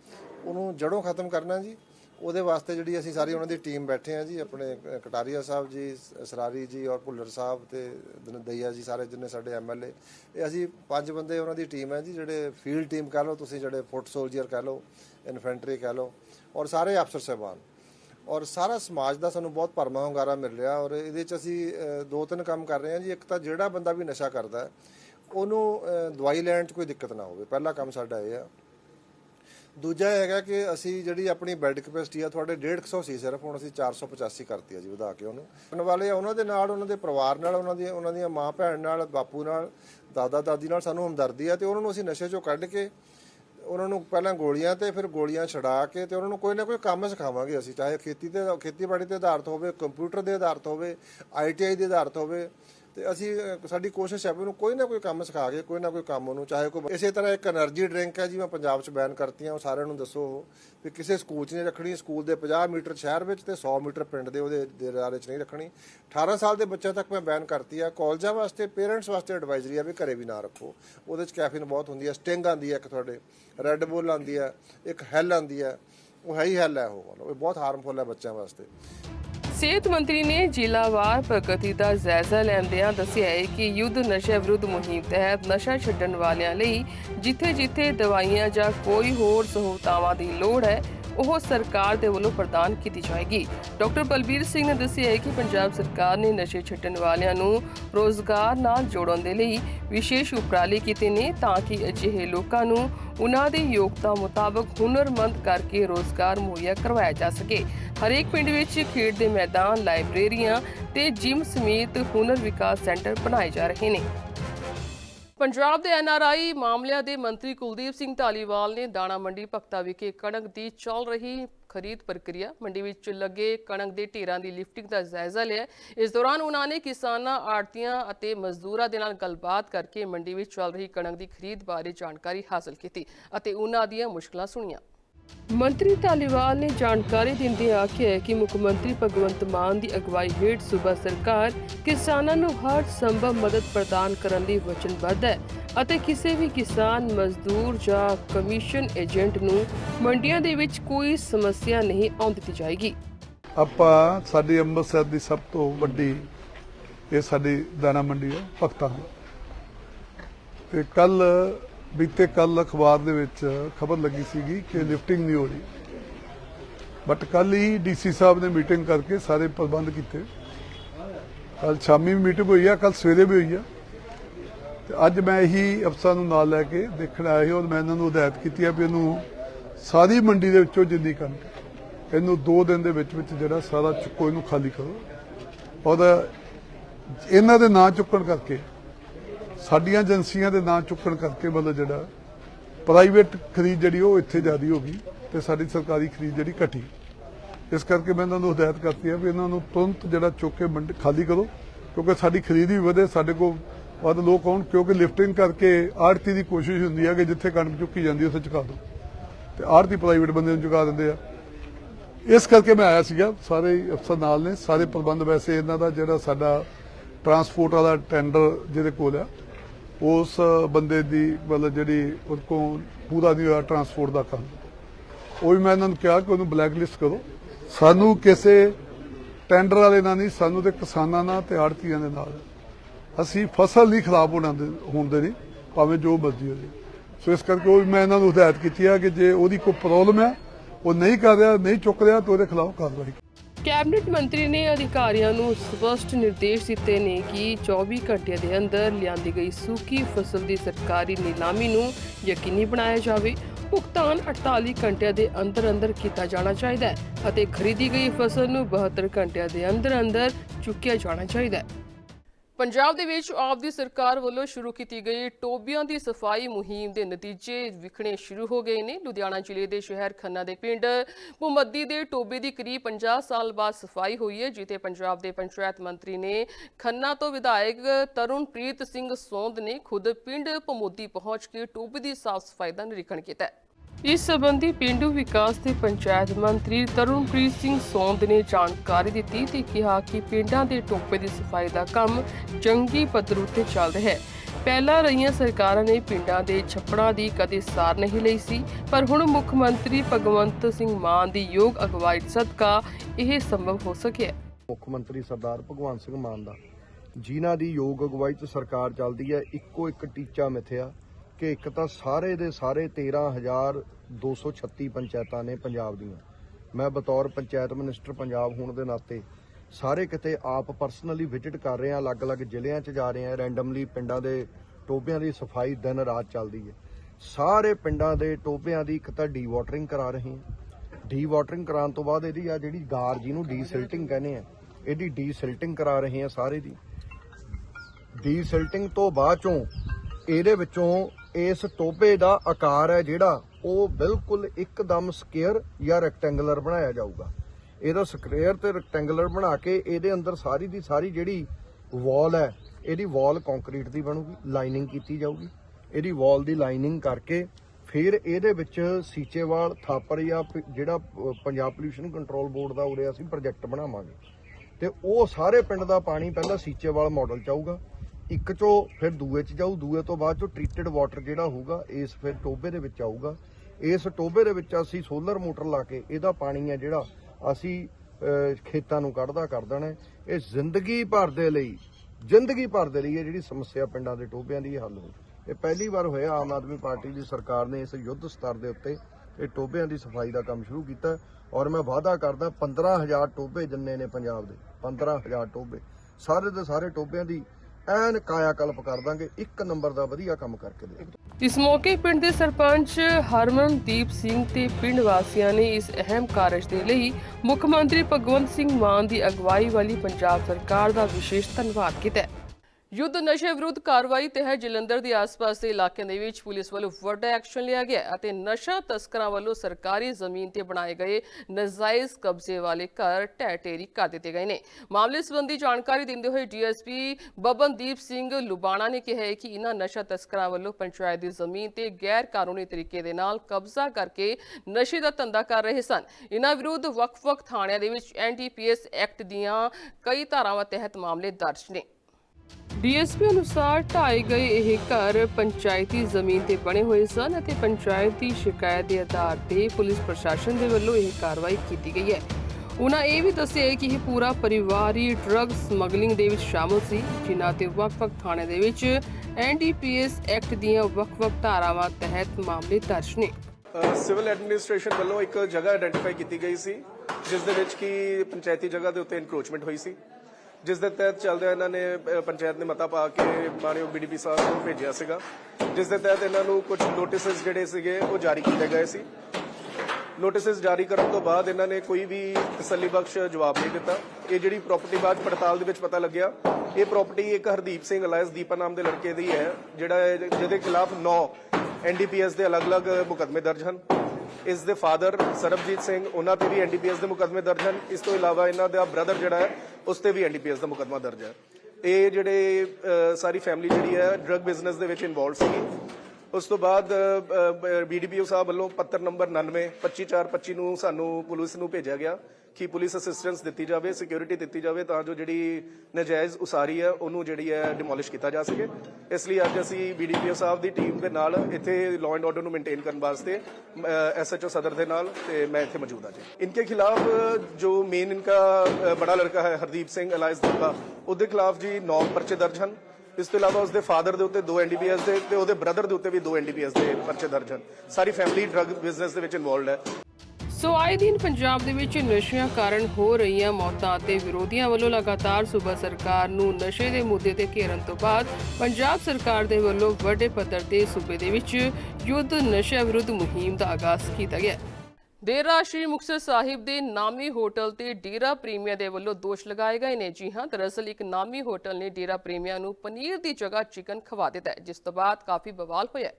ਉਹਨੂੰ ਜੜੋਂ ਖਤਮ ਕਰਨਾ ਜੀ। ਉਹਦੇ ਵਾਸਤੇ ਜਿਹੜੀ ਅਸੀਂ ਸਾਰੀ ਉਹਨਾਂ ਦੀ ਟੀਮ ਬੈਠੇ ਆ ਜੀ, ਆਪਣੇ ਕਟਾਰੀਆ ਸਾਹਿਬ ਜੀ ਸਰਾਰੀ ਜੀ ਔਰ ਭੁੱਲਰ ਸਾਹਿਬ ਤੇ ਦਨ- ਦਈਆ ਜੀ ਸਾਰੇ ਜਿੰਨੇ ਸਾਡੇ ਐਮਐਲਏ ਇਹ ਅਸੀਂ ਪੰਜ ਬੰਦੇ ਉਹਨਾਂ ਦੀ ਟੀਮ ਹੈ ਜੀ, ਜਿਹੜੇ ਫੀਲਡ ਟੀਮ ਕਹਿ ਲਓ, ਤੁਸੀਂ ਜਿਹੜੇ ਫੁੱਟ ਸੋਲਜੀਅਰ ਕਹਿ ਲਓ, ਇਨਫੈਂਟਰੀ ਕਹਿ ਲਓ, ਔਰ ਸਾਰੇ ਅਫਸਰ ਸਾਹਿਬਾਨ। ਔਰ ਸਾਰਾ ਸਮਾਜ ਦਾ ਸਾਨੂੰ ਬਹੁਤ ਭਰਮਾ ਹੁੰਗਾਰਾ ਮਿਲ ਰਿਹਾ ਔਰ ਇਹਦੇ ਚ ਅਸੀਂ ਦੋ ਤਿੰਨ ਕੰਮ ਕਰ ਰਹੇ ਹਾਂ ਜੀ, ਇੱਕ ਤਾਂ ਜਿਹੜਾ ਬੰਦਾ ਵੀ ਨਸ਼ਾ ਕਰਦਾ ਉਹਨੂੰ ਦਵਾਈ ਲੈਣ 'ਚ ਕੋਈ ਦਿੱਕਤ ਨਾ ਹੋਵੇ, ਪਹਿਲਾ ਕੰਮ ਸਾਡਾ ਇਹ ਆ। ਦੂਜਾ ਹੈਗਾ ਕਿ ਅਸੀਂ ਜਿਹੜੀ ਆਪਣੀ ਬੈੱਡ ਕਪੈਸਿਟੀ ਆ, ਤੁਹਾਡੇ 150 ਸੀ ਸਿਰਫ, ਹੁਣ ਅਸੀਂ 485 ਕਰਤੀ ਆ ਜੀ ਵਧਾ ਕੇ ਉਹਨੂੰ। ਕਰਨ ਵਾਲੇ ਆ, ਉਹਨਾਂ ਦੇ ਨਾਲ, ਉਹਨਾਂ ਦੇ ਪਰਿਵਾਰ ਨਾਲ, ਉਹਨਾਂ ਦੀ, ਉਹਨਾਂ ਦੀਆਂ ਮਾਂ ਭੈਣ ਨਾਲ, ਬਾਪੂ ਨਾਲ, ਦਾਦਾ ਦਾਦੀ ਨਾਲ ਸਾਨੂੰ ਹਮਦਰਦੀ ਆ ਤੇ ਉਹਨਾਂ ਨੂੰ ਅਸੀਂ ਨਸ਼ੇ ਚੋਂ ਕੱਢ ਕੇ ਉਹਨਾਂ ਨੂੰ ਪਹਿਲਾਂ ਗੋਲੀਆਂ ਤੇ ਫਿਰ ਗੋਲੀਆਂ ਛਡਾ ਕੇ ਤੇ ਉਹਨਾਂ ਨੂੰ ਕੋਈ ਨਾ ਕੋਈ ਕੰਮ ਸਿਖਾਵਾਂਗੇ ਅਸੀਂ, ਚਾਹੇ ਖੇਤੀ ਤੇ, ਖੇਤੀਬਾੜੀ ਤੇ ਆਧਾਰਿਤ ਹੋਵੇ, ਕੰਪਿਊਟਰ ਦੇ ਆਧਾਰਿਤ ਹੋਵੇ ਆਈਟੀਆਈ ਦੇ ਆਧਾਰਿਤ ਹੋਵੇ। ਤੇ ਅਸੀਂ ਸਾਡੀ ਕੋਸ਼ਿਸ਼ ਹੈ ਵੀ ਉਹਨੂੰ ਕੋਈ ਨਾ ਕੋਈ ਕੰਮ ਸਿਖਾ ਕੇ, ਕੋਈ ਨਾ ਕੋਈ ਕੰਮ ਉਹਨੂੰ, ਚਾਹੇ ਕੋਈ ਇਸੇ ਤਰ੍ਹਾਂ ਇੱਕ એનર્ਜੀ ਡਰਿੰਕ ਹੈ ਜੀ, ਮੈਂ ਪੰਜਾਬ 'ਚ ਬੈਨ ਕਰਤੀਆਂ, ਉਹ ਸਾਰਿਆਂ ਨੂੰ ਦੱਸੋ ਉਹ, ਵੀ ਕਿਸੇ ਸਕੂਲ 'ਚ ਨਹੀਂ ਰੱਖਣੀ, ਸਕੂਲ ਦੇ 50 ਮੀਟਰ ਸ਼ਹਿਰ ਵਿੱਚ ਤੇ 100 ਮੀਟਰ ਪਿੰਡ ਦੇ ਉਹਦੇ ਦੇ ਦਾਇਰੇ 'ਚ ਨਹੀਂ ਰੱਖਣੀ। 18 ਸਾਲ ਦੇ ਬੱਚਿਆਂ ਤੱਕ ਮੈਂ ਬੈਨ ਕਰਤੀ ਆ। ਕਾਲਜਾਂ ਵਾਸਤੇ ਪੇਰੈਂਟਸ ਵਾਸਤੇ ਐਡਵਾਈਜ਼ਰੀ ਆ ਵੀ ਘਰੇ ਵੀ ਨਾ ਰੱਖੋ। ਉਹਦੇ 'ਚ ਕੈਫੀਨ ਬਹੁਤ ਹੁੰਦੀ ਹੈ ਸਟਿੰਗ ਆਉਂਦੀ ਹੈ ਇੱਕ ਤੁਹਾਡੇ ਰੈੱਡ ਬੁੱਲ ਆਉਂਦੀ ਹੈ ਇੱਕ ਹੈਲ ਆਉਂਦੀ ਹੈ ਉਹ ਹੈ ਹੀ ਹੈਲ ਹੈ ਉਹ ਬਹੁਤ ਹਾਰਮਫੁਲ ਹੈ ਬੱਚਿਆਂ ਵਾਸਤੇ। ਸਿਹਤ ਮੰਤਰੀ ਨੇ ਜ਼ਿਲ੍ਹਾਵਾਰ ਪ੍ਰਗਤੀ ਦਾ ਜਾਇਜ਼ਾ ਲੈਂਦਿਆਂ ਦੱਸਿਆ ਹੈ ਕਿ ਯੁੱਧ ਨਸ਼ਾ ਵਿਰੁੱਧ ਮੁਹਿੰਮ ਤਹਿਤ ਨਸ਼ਾ ਛੱਡਣ ਵਾਲਿਆਂ ਲਈ ਜਿੱਥੇ-ਜਿੱਥੇ ਦਵਾਈਆਂ ਜਾਂ ਕੋਈ ਹੋਰ ਸਹੂਲਤਾਵਾਂ ਦੀ ਲੋੜ ਹੈ ਉਹ ਸਰਕਾਰ ਦੇ ਵੱਲੋਂ ਪ੍ਰਦਾਨ ਕੀਤੀ ਜਾਏਗੀ। ਡਾਕਟਰ ਬਲਬੀਰ ਸਿੰਘ ਨੇ ਦੱਸਿਆ ਹੈ ਕਿ ਪੰਜਾਬ ਸਰਕਾਰ ਨੇ ਨਸ਼ੇ ਛੱਡਣ ਵਾਲਿਆਂ ਨੂੰ ਰੋਜ਼ਗਾਰ ਨਾਲ ਜੋੜਨ ਦੇ ਲਈ ਵਿਸ਼ੇਸ਼ ਉਪਰਾਲੇ ਕੀਤੇ ਨੇ ਤਾਂ ਕਿ ਅਜਿਹੇ ਲੋਕਾਂ ਨੂੰ ਉਹਨਾਂ ਦੀ ਯੋਗਤਾ ਮੁਤਾਬਕ ਹੁਨਰਮੰਦ ਕਰਕੇ ਰੋਜ਼ਗਾਰ ਮੁਹੱਈਆ ਕਰਵਾਇਆ ਜਾ ਸਕੇ। ਹਰੇਕ ਪਿੰਡ ਵਿੱਚ ਖੇਡ ਦੇ ਮੈਦਾਨ, ਲਾਇਬ੍ਰੇਰੀਆਂ ਤੇ ਜਿਮ ਸਮੇਤ ਹੁਨਰ ਵਿਕਾਸ ਸੈਂਟਰ ਬਣਾਏ ਜਾ ਰਹੇ ਨੇ। ਪੰਜਾਬ ਦੇ ਐਨਆਰਆਈ ਮਾਮਲਿਆਂ ਦੇ ਮੰਤਰੀ ਕੁਲਦੀਪ ਸਿੰਘ ਢਾਲੀਵਾਲ ਨੇ ਦਾਣਾ ਮੰਡੀ ਭਗਤਾ ਵਿਖੇ ਕਣਕ ਦੀ ਚੱਲ ਰਹੀ ਖਰੀਦ ਪ੍ਰਕਿਰਿਆ। ਮੰਡੀ ਵਿੱਚ ਲੱਗੇ ਕਣਕ ਦੇ ਢੇਰਾਂ ਦੀ ਲਿਫਟਿੰਗ ਦਾ ਜਾਇਜ਼ਾ ਲਿਆ। ਇਸ ਦੌਰਾਨ ਉਹਨਾਂ ਨੇ ਕਿਸਾਨਾਂ ਆੜਤੀਆਂ ਅਤੇ ਮਜ਼ਦੂਰਾਂ ਦੇ ਨਾਲ ਗੱਲਬਾਤ ਕਰਕੇ ਮੰਡੀ ਵਿੱਚ ਚੱਲ ਰਹੀ ਕਣਕ ਦੀ ਖਰੀਦ ਬਾਰੇ ਜਾਣਕਾਰੀ ਹਾਸਲ ਕੀਤੀ ਅਤੇ ਉਹਨਾਂ ਦੀਆਂ ਮੁਸ਼ਕਲਾਂ ਸੁਣੀਆਂ। ਮੰਤਰੀ ਧਾਲੀਵਾਲ ਨੇ ਜਾਣਕਾਰੀ ਦਿੰਦੇ ਆਖਿਆ ਕਿ ਮੁੱਖ ਮੰਤਰੀ ਭਗਵੰਤ ਮਾਨ ਦੀ ਅਗਵਾਈ ਹੇਠ ਸੂਬਾ ਸਰਕਾਰ ਕਿਸਾਨਾਂ ਨੂੰ ਹਰ ਸੰਭਵ ਮਦਦ ਪ੍ਰਦਾਨ ਕਰਨ ਲਈ ਵਚਨਬੱਧ ਹੈ ਅਤੇ ਕਿਸੇ ਵੀ ਕਿਸਾਨ, ਮਜ਼ਦੂਰ ਜਾਂ ਕਮਿਸ਼ਨ ਏਜੰਟ ਨੂੰ ਮੰਡੀਆਂ ਦੇ ਵਿੱਚ ਕੋਈ ਸਮੱਸਿਆ ਨਹੀਂ ਆਉਣ ਦਿੱਤੀ ਜਾਏਗੀ। ਆਪਾਂ ਸਾਡੀ ਅੰਮ੍ਰਿਤਸਰ ਦੀ ਸਭ ਤੋਂ ਵੱਡੀ ਇਹ ਸਾਡੀ ਦਾਣਾ ਮੰਡੀ ਹੈ ਭਗਤਾਂ ਤੇ ਕੱਲ ਬੀਤੇ ਕੱਲ ਅਖਬਾਰ ਦੇ ਵਿੱਚ ਖਬਰ ਲੱਗੀ ਸੀਗੀ ਕਿ ਲਿਫਟਿੰਗ ਨਹੀਂ ਹੋ ਰਹੀ। ਬਟ ਕੱਲ ਹੀ ਡੀਸੀ ਸਾਹਿਬ ਨੇ ਮੀਟਿੰਗ ਕਰਕੇ ਸਾਰੇ ਪ੍ਰਬੰਧ ਕੀਤੇ। ਕੱਲ ਸ਼ਾਮੀ ਵੀ ਮੀਟਿੰਗ ਹੋਈ ਆ ਕੱਲ ਸਵੇਰੇ ਵੀ ਹੋਈ ਆ। ਤੇ ਅੱਜ ਮੈਂ ਇਹੀ ਅਫਸਰਾਂ ਨੂੰ ਨਾਲ ਲੈ ਕੇ ਦੇਖਣ ਆਇਆ ਸੀ ਔਰ ਮੈਂ ਇਹਨਾਂ ਨੂੰ ਹਦਾਇਤ ਕੀਤੀ ਆ ਵੀ ਇਹਨੂੰ ਸਾਰੀ ਮੰਡੀ ਦੇ ਵਿੱਚੋਂ ਜਿੰਨੀ ਕਣਕ ਇਹਨੂੰ 2 ਦਿਨ ਦੇ ਵਿੱਚ ਵਿੱਚ ਜਿਹੜਾ ਸਾਰਾ ਚੁੱਕੋ, ਇਹਨੂੰ ਖਾਲੀ ਕਰੋ। ਔਰ ਇਹਨਾਂ ਦੇ ਨਾਂ ਚੁੱਕਣ ਕਰਕੇ ਸਾਡੀਆਂ ਏਜੰਸੀਆਂ ਦੇ ਨਾਂ ਚੁੱਕਣ ਕਰਕੇ ਮਤਲਬ ਜਿਹੜਾ ਪ੍ਰਾਈਵੇਟ ਖਰੀਦ ਜਿਹੜੀ ਉਹ ਇੱਥੇ ਜ਼ਿਆਦੀ ਹੋ ਗਈ ਤੇ ਸਾਡੀ ਸਰਕਾਰੀ ਖਰੀਦ ਜਿਹੜੀ ਘਟੀ। ਇਸ ਕਰਕੇ ਮੈਂ ਇਹਨਾਂ ਨੂੰ ਹਦਾਇਤ ਕਰਤੀ ਹੈ ਵੀ ਇਹਨਾਂ ਨੂੰ ਤੁਰੰਤ ਜਿਹੜਾ ਚੁੱਕ ਕੇ ਮੰਡੀ ਖਾਲੀ ਕਰੋ, ਕਿਉਂਕਿ ਸਾਡੀ ਖਰੀਦ ਵੀ ਵਧੇ, ਸਾਡੇ ਕੋਲ ਵੱਧ ਲੋਕ ਆਉਣ, ਕਿਉਂਕਿ ਲਿਫਟਿੰਗ ਕਰਕੇ ਆੜਤੀ ਦੀ ਕੋਸ਼ਿਸ਼ ਹੁੰਦੀ ਹੈ ਕਿ ਜਿੱਥੇ ਕਣਕ ਚੁੱਕੀ ਜਾਂਦੀ ਉੱਥੇ ਚੁਕਾ ਦਿਓ। ਤੇ ਆੜਤੀ ਪ੍ਰਾਈਵੇਟ ਬੰਦੇ ਨੂੰ ਚੁਕਾ ਦਿੰਦੇ ਆ। ਇਸ ਕਰਕੇ ਮੈਂ ਆਇਆ ਸੀਗਾ, ਸਾਰੇ ਅਫਸਰ ਨਾਲ ਨੇ, ਸਾਰੇ ਪ੍ਰਬੰਧ ਵੈਸੇ ਇਹਨਾਂ ਦਾ ਜਿਹੜਾ ਸਾਡਾ ਟਰਾਂਸਪੋਰਟ ਵਾਲਾ ਟੈਂਡਰ ਜਿਹਦੇ ਕੋਲ ਆ ਉਸ ਬੰਦੇ ਦੀ ਮਤਲਬ ਜਿਹੜੀ ਉਹ ਕੋਲ ਪੂਰਾ ਨਹੀਂ ਹੋਇਆ ਟਰਾਂਸਪੋਰਟ ਦਾ ਕੰਮ। ਉਹ ਵੀ ਮੈਂ ਇਹਨਾਂ ਨੂੰ ਕਿਹਾ ਕਿ ਉਹਨੂੰ ਬਲੈਕ ਲਿਸਟ ਕਰੋ। ਸਾਨੂੰ ਕਿਸੇ ਟੈਂਡਰ ਵਾਲੇ ਨਾਲ ਨਹੀਂ, ਸਾਨੂੰ ਤੇ ਕਿਸਾਨਾਂ ਨਾਲ ਤੇ ਆੜਤੀਆਂ ਦੇ ਨਾਲ। ਅਸੀਂ ਫਸਲ ਨਹੀਂ ਖਰਾਬ ਹੋਣ ਦੇ ਹੋਣ ਦੇ ਨਹੀਂ ਭਾਵੇਂ ਜੋ ਮਰਜ਼ੀ ਹੋ ਜਾਏ ਸੋ ਇਸ ਕਰਕੇ ਉਹ ਵੀ ਮੈਂ ਇਹਨਾਂ ਨੂੰ ਹਦਾਇਤ ਕੀਤੀ ਆ ਕਿ ਜੇ ਉਹਦੀ ਕੋਈ ਪ੍ਰੋਬਲਮ ਹੈ, ਉਹ ਨਹੀਂ ਕਰ ਰਿਹਾ, ਨਹੀਂ ਚੁੱਕ ਰਿਹਾ, ਤਾਂ ਉਹਦੇ ਖਿਲਾਫ ਕਾਰਵਾਈ ਕੈਬਨਿਟ ਮੰਤਰੀ ਨੇ ਅਧਿਕਾਰੀਆਂ ਨੂੰ ਸਪਸ਼ਟ ਨਿਰਦੇਸ਼ ਦਿੱਤੇ ਨੇ ਕਿ 24 ਘੰਟਿਆਂ ਦੇ ਅੰਦਰ ਲਿਆਂਦੀ ਗਈ ਸੂਕੀ ਫਸਲ ਦੀ ਸਰਕਾਰੀ ਨਿਲਾਮੀ ਨੂੰ ਯਕੀਨੀ ਬਣਾਇਆ ਜਾਵੇ। ਭੁਗਤਾਨ 48 ਘੰਟਿਆਂ ਦੇ ਅੰਦਰ ਅੰਦਰ ਕੀਤਾ ਜਾਣਾ ਚਾਹੀਦਾ ਹੈ ਅਤੇ ਖਰੀਦੀ ਗਈ ਫਸਲ ਨੂੰ 72 ਘੰਟਿਆਂ ਦੇ ਅੰਦਰ ਅੰਦਰ ਚੁੱਕਿਆ ਜਾਣਾ ਚਾਹੀਦਾ ਹੈ। ਪੰਜਾਬ ਦੇ ਵਿੱਚ ਆਪ ਦੀ ਸਰਕਾਰ ਵੱਲੋਂ ਸ਼ੁਰੂ ਕੀਤੀ ਗਈ ਟੋਬਿਆਂ ਦੀ ਸਫ਼ਾਈ ਮੁਹਿੰਮ ਦੇ ਨਤੀਜੇ ਵਿਖਣੇ ਸ਼ੁਰੂ ਹੋ ਗਏ ਨੇ। ਲੁਧਿਆਣਾ ਜ਼ਿਲ੍ਹੇ ਦੇ ਸ਼ਹਿਰ ਖੰਨਾ ਦੇ ਪਿੰਡ ਮੁਹੰਮਦੀ ਦੇ ਟੋਬੇ ਦੀ ਕਰੀਬ 50 ਸਾਲ ਬਾਅਦ ਸਫ਼ਾਈ ਹੋਈ ਹੈ, ਜਿੱਥੇ ਪੰਜਾਬ ਦੇ ਪੰਚਾਇਤ ਮੰਤਰੀ ਨੇ ਖੰਨਾ ਤੋਂ ਵਿਧਾਇਕ ਤਰੁਣਪ੍ਰੀਤ ਸਿੰਘ ਸੋਂਦ ਨੇ ਖੁਦ ਪਿੰਡ ਪਮੋਦੀ ਪਹੁੰਚ ਕੇ ਟੋਬੇ ਦੀ ਸਾਫ਼ ਸਫ਼ਾਈ ਦਾ ਨਿਰੀਖਣ ਕੀਤਾ ਹੈ। ਇਸ ਸੰਬੰਧੀ ਪਿੰਡੂ ਵਿਕਾਸ ਤੇ ਪੰਚਾਇਤ ਮੰਤਰੀ ਤਰੁਣਪ੍ਰੀਤ ਸਿੰਘ ਸੋਂਦ ਨੇ ਜਾਣਕਾਰੀ ਦਿੱਤੀ ਤੇ ਕਿਹਾ ਕਿ ਪਿੰਡਾਂ ਦੇ ਟੋਪੇ ਦੀ ਸਫ਼ਾਈ ਦਾ ਕੰਮ ਜੰਗੀ ਪੱਧਰ ਉੱਤੇ ਚੱਲ ਰਿਹਾ ਹੈ। ਪਹਿਲਾਂ ਰਹੀਆਂ ਸਰਕਾਰਾਂ ਨੇ ਪਿੰਡਾਂ ਦੇ ਛੱਪੜਾਂ ਦੀ ਕਦੇ ਸਾਰ ਨਹੀਂ ਲਈ ਸੀ, ਪਰ ਹੁਣ ਮੁੱਖ ਮੰਤਰੀ ਭਗਵੰਤ ਸਿੰਘ ਮਾਨ ਦੀ ਯੋਗ ਅਗਵਾਈ ਸਦਕਾ ਇਹ ਸੰਭਵ ਹੋ ਸਕਿਆ ਮੁੱਖ ਮੰਤਰੀ ਸਰਦਾਰ ਭਗਵੰਤ ਸਿੰਘ ਮਾਨ ਦਾ। ਜਿਨ੍ਹਾਂ ਦੀ ਯੋਗ ਅਗਵਾਈ 'ਚ ਸਰਕਾਰ ਚੱਲਦੀ ਹੈ, ਇੱਕੋ ਇੱਕ ਟੀਚਾ ਮਿਥਿਆ। ਕਿ ਇੱਕ ਤਾਂ ਸਾਰੇ ਦੇ ਸਾਰੇ 13236 ਪੰਚਾਇਤਾਂ ਨੇ ਪੰਜਾਬ ਦੀਆਂ। ਮੈਂ ਬਤੌਰ ਪੰਚਾਇਤ ਮਿਨਿਸਟਰ ਪੰਜਾਬ ਹੋਣ ਦੇ ਨਾਤੇ ਸਾਰੇ ਕਿਤੇ ਆਪ ਪਰਸਨਲੀ ਵਿਜ਼ਿਟ ਕਰ ਰਹੇ ਹਾਂ ਅਲੱਗ-ਅਲੱਗ ਜ਼ਿਲ੍ਹਿਆਂ 'ਚ ਜਾ ਰਹੇ ਹਾਂ ਰੈਂਡਮਲੀ ਪਿੰਡਾਂ ਦੇ ਟੋਬਿਆਂ ਦੀ ਸਫ਼ਾਈ ਦਿਨ ਰਾਤ ਚੱਲਦੀ ਹੈ। ਸਾਰੇ ਪਿੰਡਾਂ ਦੇ ਟੋਬਿਆਂ ਦੀ ਇੱਕ ਤਾਂ ਡੀ ਵਾਟਰਿੰਗ ਕਰਾ ਰਹੇ ਹਾਂ। ਡੀ ਵਾਟਰਿੰਗ ਕਰਾਉਣ ਤੋਂ ਬਾਅਦ ਇਹਦੀ ਆ ਜਿਹੜੀ ਗਾਰ ਜਿਹਨੂੰ ਡੀਸਿਲਟਿੰਗ ਕਹਿੰਦੇ ਆ, ਇਹਦੀ ਡੀ ਸਿਲਟਿੰਗ ਕਰਾ ਰਹੇ ਹਾਂ ਸਾਰੇ ਦੀ। ਡੀਸਿਲਟਿੰਗ ਤੋਂ ਬਾਅਦ ਚੋਂ ਇਹਦੇ ਵਿੱਚੋਂ ਇਸ ਟੋਭੇ ਦਾ ਆਕਾਰ ਹੈ ਜਿਹੜਾ ਉਹ ਬਿਲਕੁਲ ਇੱਕਦਮ ਸਕੁਅਰ ਜਾਂ ਰੈਕਟੈਂਗੂਲਰ ਬਣਾਇਆ ਜਾਊਗਾ। ਇਹਦਾ ਸਕੁਅਰ ਤੇ ਰੈਕਟੈਂਗੂਲਰ ਬਣਾ ਕੇ ਇਹਦੇ ਅੰਦਰ ਸਾਰੀ ਦੀ ਸਾਰੀ ਜਿਹੜੀ ਵਾਲ ਹੈ, ਇਹਦੀ ਵਾਲ ਕੰਕਰੀਟ ਦੀ ਬਣੂਗੀ ਲਾਈਨਿੰਗ ਕੀਤੀ ਜਾਊਗੀ। ਇਹਦੀ ਵਾਲ ਦੀ ਲਾਈਨਿੰਗ ਕਰਕੇ ਫਿਰ ਇਹਦੇ ਵਿੱਚ ਸੀਚੇਵਾਲ ਥਾਪਰ ਜਾਂ ਪ- ਜਿਹੜਾ ਪੰਜਾਬ ਪੋਲਿਊਸ਼ਨ ਕੰਟਰੋਲ ਬੋਰਡ ਦਾ ਉਰੇ ਅਸੀਂ ਪ੍ਰੋਜੈਕਟ ਬਣਾਵਾਂਗੇ। ਤੇ ਉਹ ਸਾਰੇ ਪਿੰਡ ਦਾ ਪਾਣੀ ਪਹਿਲਾਂ ਸੀਚੇਵਾਲ ਮਾਡਲ ਚ ਆਊਗਾ। ਇੱਕ ਚੋਂ ਫਿਰ ਦੂਏ ਚ ਜਾਊ, ਦੂਏ ਤੋਂ ਬਾਅਦ ਚੋਂ ਟ੍ਰੀਟਡ ਵਾਟਰ ਜਿਹੜਾ ਹੋਊਗਾ, ਇਸ ਫਿਰ ਟੋਬੇ ਦੇ ਵਿੱਚ ਆਊਗਾ। ਇਸ ਟੋਬੇ ਦੇ ਵਿੱਚ ਅਸੀਂ ਸੋਲਰ ਮੋਟਰ ਲਾ ਕੇ ਇਹਦਾ ਪਾਣੀ ਹੈ ਜਿਹੜਾ ਅਸੀਂ ਖੇਤਾਂ ਨੂੰ ਕੱਢਦਾ, ਕਰ ਦੇਣਾ ਇਹ ਜ਼ਿੰਦਗੀ ਭਰ ਦੇ ਲਈ, ਜ਼ਿੰਦਗੀ ਭਰ ਦੇ ਲਈ ਇਹ ਜਿਹੜੀ ਸਮੱਸਿਆ ਪਿੰਡਾਂ ਦੇ ਟੋਬਿਆਂ ਦੀ ਹੱਲ ਹੋ ਇਹ ਪਹਿਲੀ ਵਾਰ ਹੋਇਆ, ਆਮ ਆਦਮੀ ਪਾਰਟੀ ਦੀ ਸਰਕਾਰ ਨੇ ਇਸ ਯੁੱਧ ਸਤਰ ਦੇ ਉੱਤੇ ਇਹ ਟੋਬਿਆਂ ਦੀ ਸਫ਼ਾਈ ਦਾ ਕੰਮ ਸ਼ੁਰੂ ਕੀਤਾ ਔਰ ਮੈਂ ਵਾਅਦਾ ਕਰਦਾ 15000 ਟੋਬੇ ਜਿੰਨੇ ਨੇ ਪੰਜਾਬ ਦੇ 15000 ਟੋਬੇ ਸਾਰੇ ਦੇ ਸਾਰੇ ਟੋਬਿਆਂ ਦੀ ਐਨ ਕਾਇਆ ਕਰ ਦਾਂਗੇ, ਇੱਕ ਨੰਬਰ ਦਾ ਵਧੀਆ ਕੰਮ ਕਰਕੇ ਦੇ ਇਸ ਮੌਕੇ ਪਿੰਡ ਦੇ ਸਰਪੰਚ ਹਰਮਨਦੀਪ ਸਿੰਘ ਤੇ ਪਿੰਡ ਵਾਸੀਆਂ ਨੇ ਇਸ ਅਹਿਮ ਕਾਰਜ ਦੇ ਲਈ ਮੁੱਖ ਮੰਤਰੀ ਭਗਵੰਤ ਸਿੰਘ ਮਾਨ ਦੀ ਅਗਵਾਈ ਵਾਲੀ ਪੰਜਾਬ ਸਰਕਾਰ ਦਾ ਵਿਸ਼ੇਸ਼ ਧੰਨਵਾਦ ਕੀਤਾ ਯੁੱਧ ਨਸ਼ੇ ਵਿਰੁੱਧ ਕਾਰਵਾਈ ਤਹਿਤ ਜਲੰਧਰ ਦੇ ਆਸ-ਪਾਸ ਦੇ ਇਲਾਕਿਆਂ ਦੇ ਵਿੱਚ ਪੁਲਿਸ ਵੱਲੋਂ ਵੱਡਾ ਐਕਸ਼ਨ ਲਿਆ ਗਿਆ ਅਤੇ ਨਸ਼ਾ ਤਸਕਰਾਂ ਵੱਲੋਂ ਸਰਕਾਰੀ ਜ਼ਮੀਨ ਤੇ ਬਣਾਏ ਗਏ ਨਜਾਇਜ਼ ਕਬਜ਼ੇ ਵਾਲੇ ਘਰ ਢਹਿ ਢੇਰੀ ਕਰ ਦਿੱਤੇ ਗਏ ਨੇ। ਮਾਮਲੇ ਸੰਬੰਧੀ ਜਾਣਕਾਰੀ ਦਿੰਦੇ ਹੋਏ ਡੀਐਸਪੀ ਬਬਨਦੀਪ ਸਿੰਘ ਲੁਬਾਣਾ ਨੇ ਕਿਹਾ ਹੈ ਕਿ ਇਨ੍ਹਾਂ ਨਸ਼ਾ ਤਸਕਰਾਂ ਵੱਲੋਂ ਪੰਚਾਇਤ ਦੀ ਜ਼ਮੀਨ ਤੇ ਗੈਰ ਕਾਨੂੰਨੀ ਤਰੀਕੇ ਦੇ ਨਾਲ ਕਬਜ਼ਾ ਕਰਕੇ ਨਸ਼ੇ ਦਾ ਧੰਦਾ ਕਰ ਰਹੇ ਸਨ। ਇਨ੍ਹਾਂ ਵਿਰੁੱਧ ਵੱਖ-ਵੱਖ ਥਾਣਿਆਂ ਦੇ ਵਿੱਚ ਐਨਡੀਪੀਐਸ ਐਕਟ ਦੀਆਂ ਕਈ ਧਾਰਾਵਾਂ ਤਹਿਤ ਮਾਮਲੇ ਦਰਜ ਨੇ। ਡੀਐਸਪੀ ਅਨੁਸਾਰ ਢਾਏ ਗਏ ਇਹ ਘਰ ਪੰਚਾਇਤੀ ਜ਼ਮੀਨ ਤੇ ਬਣੇ ਹੋਏ ਸਨ ਅਤੇ ਪੰਚਾਇਤ ਦੀ ਸ਼ਿਕਾਇਤ ਦੇ ਆਧਾਰ ਤੇ ਪੁਲਿਸ ਪ੍ਰਸ਼ਾਸਨ ਦੇ ਵੱਲੋਂ ਇਹ ਕਾਰਵਾਈ ਕੀਤੀ ਗਈ ਹੈ। ਉਹਨਾਂ ਇਹ ਵੀ ਦੱਸਿਆ ਕਿ ਇਹ ਪੂਰਾ ਪਰਿਵਾਰ ਹੀ ਡਰੱਗ ਸਮਗਲਿੰਗ ਦੇ ਵਿੱਚ ਸ਼ਾਮਲ ਸੀ, ਜਿਨ੍ਹਾਂ ਤੇ ਵੱਖ-ਵੱਖ ਥਾਣੇ ਦੇ ਵਿੱਚ ਐਨਡੀਪੀਐਸ ਐਕਟ ਦੀਆਂ ਵੱਖ-ਵੱਖ ਧਾਰਾਵਾਂ ਤਹਿਤ ਮਾਮਲੇ ਦਰਜ ਨੇ। ਸਿਵਲ ਐਡਮਿਨਿਸਟ੍ਰੇਸ਼ਨ ਵੱਲੋਂ ਇੱਕ ਜਗ੍ਹਾ ਆਇਡੈਂਟੀਫਾਈ ਕੀਤੀ ਗਈ ਸੀ, ਜਿਸ ਦੇ ਵਿੱਚ ਕਿ ਪੰਚਾਇਤੀ ਜਗ੍ਹਾ ਦੇ ਉੱਤੇ ਇਨਕਰੋਚਮੈਂਟ ਹੋਈ ਸੀ। ਜਿਸ ਦੇ ਤਹਿਤ ਚੱਲਦਿਆਂ ਇਹਨਾਂ ਨੇ ਅ, ਪੰਚਾਇਤ ਨੇ ਮਤਾ ਪਾ ਕੇ ਮਾਨਯੋਗ ਬੀਡੀਪੀ ਸਾਹਿਬ ਨੂੰ ਭੇਜਿਆ ਸੀਗਾ। ਜਿਸ ਦੇ ਤਹਿਤ ਇਹਨਾਂ ਨੂੰ ਕੁਝ ਨੋਟਿਸਸ ਜਿਹੜੇ ਸੀਗੇ ਉਹ ਜਾਰੀ ਕੀਤੇ ਗਏ ਸੀ। ਨੋਟਿਸਸ ਜਾਰੀ ਕਰਨ ਤੋਂ ਬਾਅਦ ਇਹਨਾਂ ਨੇ ਕੋਈ ਵੀ ਤਸੱਲੀ ਬਖਸ਼ ਜਵਾਬ ਨਹੀਂ ਦਿੱਤਾ। ਇਹ ਜਿਹੜੀ ਪ੍ਰਾਪਰਟੀ ਬਾਅਦ ਪੜਤਾਲ ਦੇ ਵਿੱਚ ਪਤਾ ਲੱਗਿਆ ਇਹ ਪ੍ਰਾਪਰਟੀ ਇੱਕ ਹਰਦੀਪ ਸਿੰਘ ਅਲਾਇਸ ਦੀਪਾ ਨਾਮ ਦੇ ਲੜਕੇ ਦੀ ਹੈ ਜਿਹੜਾ ਇਹ- ਜਿਹਦੇ ਖਿਲਾਫ 9 ਐਨਡੀਪੀਐਸ ਦੇ ਅਲੱਗ-ਅਲੱਗ ਮੁਕੱਦਮੇ ਦਰਜ ਹਨ। ਇਸ ਦੇ ਫਾਦਰ ਸਰਬਜੀਤ ਸਿੰਘ ਉਹਨਾਂ ਤੇ ਵੀ ਐਨਡੀਪੀਐਸ ਦੇ ਮੁਕੱਦਮੇ ਦਰਜ ਹਨ ਇਸ ਤੋਂ ਇਲਾਵਾ ਇਹਨਾਂ ਦਾ ਬ੍ਰਦਰ ਜਿਹੜਾ ਹੈ ਉਸ ਤੇ ਵੀ ਐਨਡੀਪੀਐਸ ਦਾ ਮੁਕੱਦਮਾ ਦਰਜ ਹੈ ਇਹ ਜਿਹੜੇ ਸਾਰੀ ਫੈਮਿਲੀ ਜਿਹੜੀ ਹੈ ਡਰੱਗ ਬਿਜ਼ਨਸ ਦੇ ਵਿੱਚ ਇਨਵੋਲਵ ਸੀ ਉਸ ਤੋਂ ਬਾਅਦ ਬੀਡੀਪੀਓ ਸਾਹਿਬ ਵੱਲੋਂ ਪੱਤਰ ਨੰਬਰ 99 25425 ਨੂੰ ਸਾਨੂੰ ਪੁਲਿਸ ਨੂੰ ਭੇਜਿਆ ਗਿਆ ਕਿ ਪੁਲਿਸ ਅਸਿਸਟੈਂਸ ਦਿੱਤੀ ਜਾਵੇ ਸਿਕਿਉਰਿਟੀ ਦਿੱਤੀ ਜਾਵੇ ਤਾਂ ਜੋ ਜਿਹੜੀ ਨਜਾਇਜ਼ ਉਸਾਰੀ ਹੈ, ਉਹਨੂੰ ਜਿਹੜੀ ਹੈ ਡਿਮੋਲਿਸ਼ ਕੀਤਾ ਜਾ ਸਕੇ। ਇਸ ਲਈ ਅੱਜ ਅਸੀਂ ਬੀਡੀਪੀਓ ਸਾਹਿਬ ਦੀ ਟੀਮ ਦੇ ਨਾਲ ਇੱਥੇ ਲਾਅ ਐਂਡ ਆਰਡਰ ਨੂੰ ਮੇਨਟੇਨ ਕਰਨ ਵਾਸਤੇ ਐਸਐਚਓ ਸਦਰ ਦੇ ਨਾਲ ਤੇ ਮੈਂ ਇੱਥੇ ਮੌਜੂਦ ਹਾਂ ਜੀ। ਇਨਕੇ ਖਿਲਾਫ ਜੋ ਮੇਨ ਇਨਕਾ ਬੜਾ ਲੜਕਾ ਹੈ, ਹਰਦੀਪ ਸਿੰਘ ਅਲਾਇਸ ਦੀਪਾ ਉਹਦੇ ਖਿਲਾਫ ਜੀ 9 ਪਰਚੇ ਦਰਜ ਹਨ। ਇਸ ਤੋਂ ਇਲਾਵਾ ਉਸਦੇ ਫਾਦਰ ਦੇ ਉੱਤੇ ਦੋ ਐਨਡੀਪੀਐਸ ਦੇ ਤੇ ਉਹਦੇ ਬ੍ਰਦਰ ਦੇ ਉੱਤੇ ਵੀ ਦੋ ਐਨਡੀਪੀਐਸ ਦੇ ਪਰਚੇ ਦਰਜ ਹਨ। ਸਾਰੀ ਫੈਮਿਲੀ ਡਰੱਗ ਬਿਜ਼ਨਸ ਦੇ ਵਿੱਚ ਇਨਵੋਲਡ ਹੈ। ਸੋ ਆਏ ਦਿਨ ਪੰਜਾਬ ਦੇ ਵਿੱਚ ਨਸ਼ਿਆਂ ਕਾਰਨ ਹੋ ਰਹੀਆਂ ਮੌਤਾਂ ਅਤੇ ਵਿਰੋਧੀਆਂ ਵੱਲੋਂ ਲਗਾਤਾਰ ਸੂਬਾ ਸਰਕਾਰ ਨੂੰ ਨਸ਼ੇ ਦੇ ਮੁੱਦੇ ਤੇ ਘੇਰਨ ਤੋਂ ਬਾਅਦ ਪੰਜਾਬ ਸਰਕਾਰ ਦੇ ਵੱਲੋਂ ਵੱਡੇ ਪੱਧਰ ਤੇ ਸੂਬੇ ਦੇ ਵਿੱਚ ਯੁੱਧ ਨਸ਼ਾ ਵਿਰੁੱਧ ਮੁਹਿੰਮ ਦਾ ਆਗਾਜ਼ ਕੀਤਾ ਗਿਆ। ਡੇਰਾ ਸ਼੍ਰੀ ਮੁਕਤਸਰ ਸਾਹਿਬ ਦੇ ਨਾਮੀ ਹੋਟਲ ਤੇ ਡੇਰਾ ਪ੍ਰੇਮੀਆਂ ਦੇ ਵੱਲੋਂ ਦੋਸ਼ ਲਗਾਏ ਗਏ ਨੇ। ਜੀ ਹਾਂ, ਦਰਅਸਲ ਇੱਕ ਨਾਮੀ ਹੋਟਲ ਨੇ ਡੇਰਾ ਪ੍ਰੇਮੀਆਂ ਨੂੰ ਪਨੀਰ ਦੀ ਜਗ੍ਹਾ ਚਿਕਨ ਖਵਾ ਦਿੱਤਾ ਜਿਸ ਤੋਂ ਬਾਅਦ ਕਾਫੀ ਬਵਾਲ ਹੋਇਆ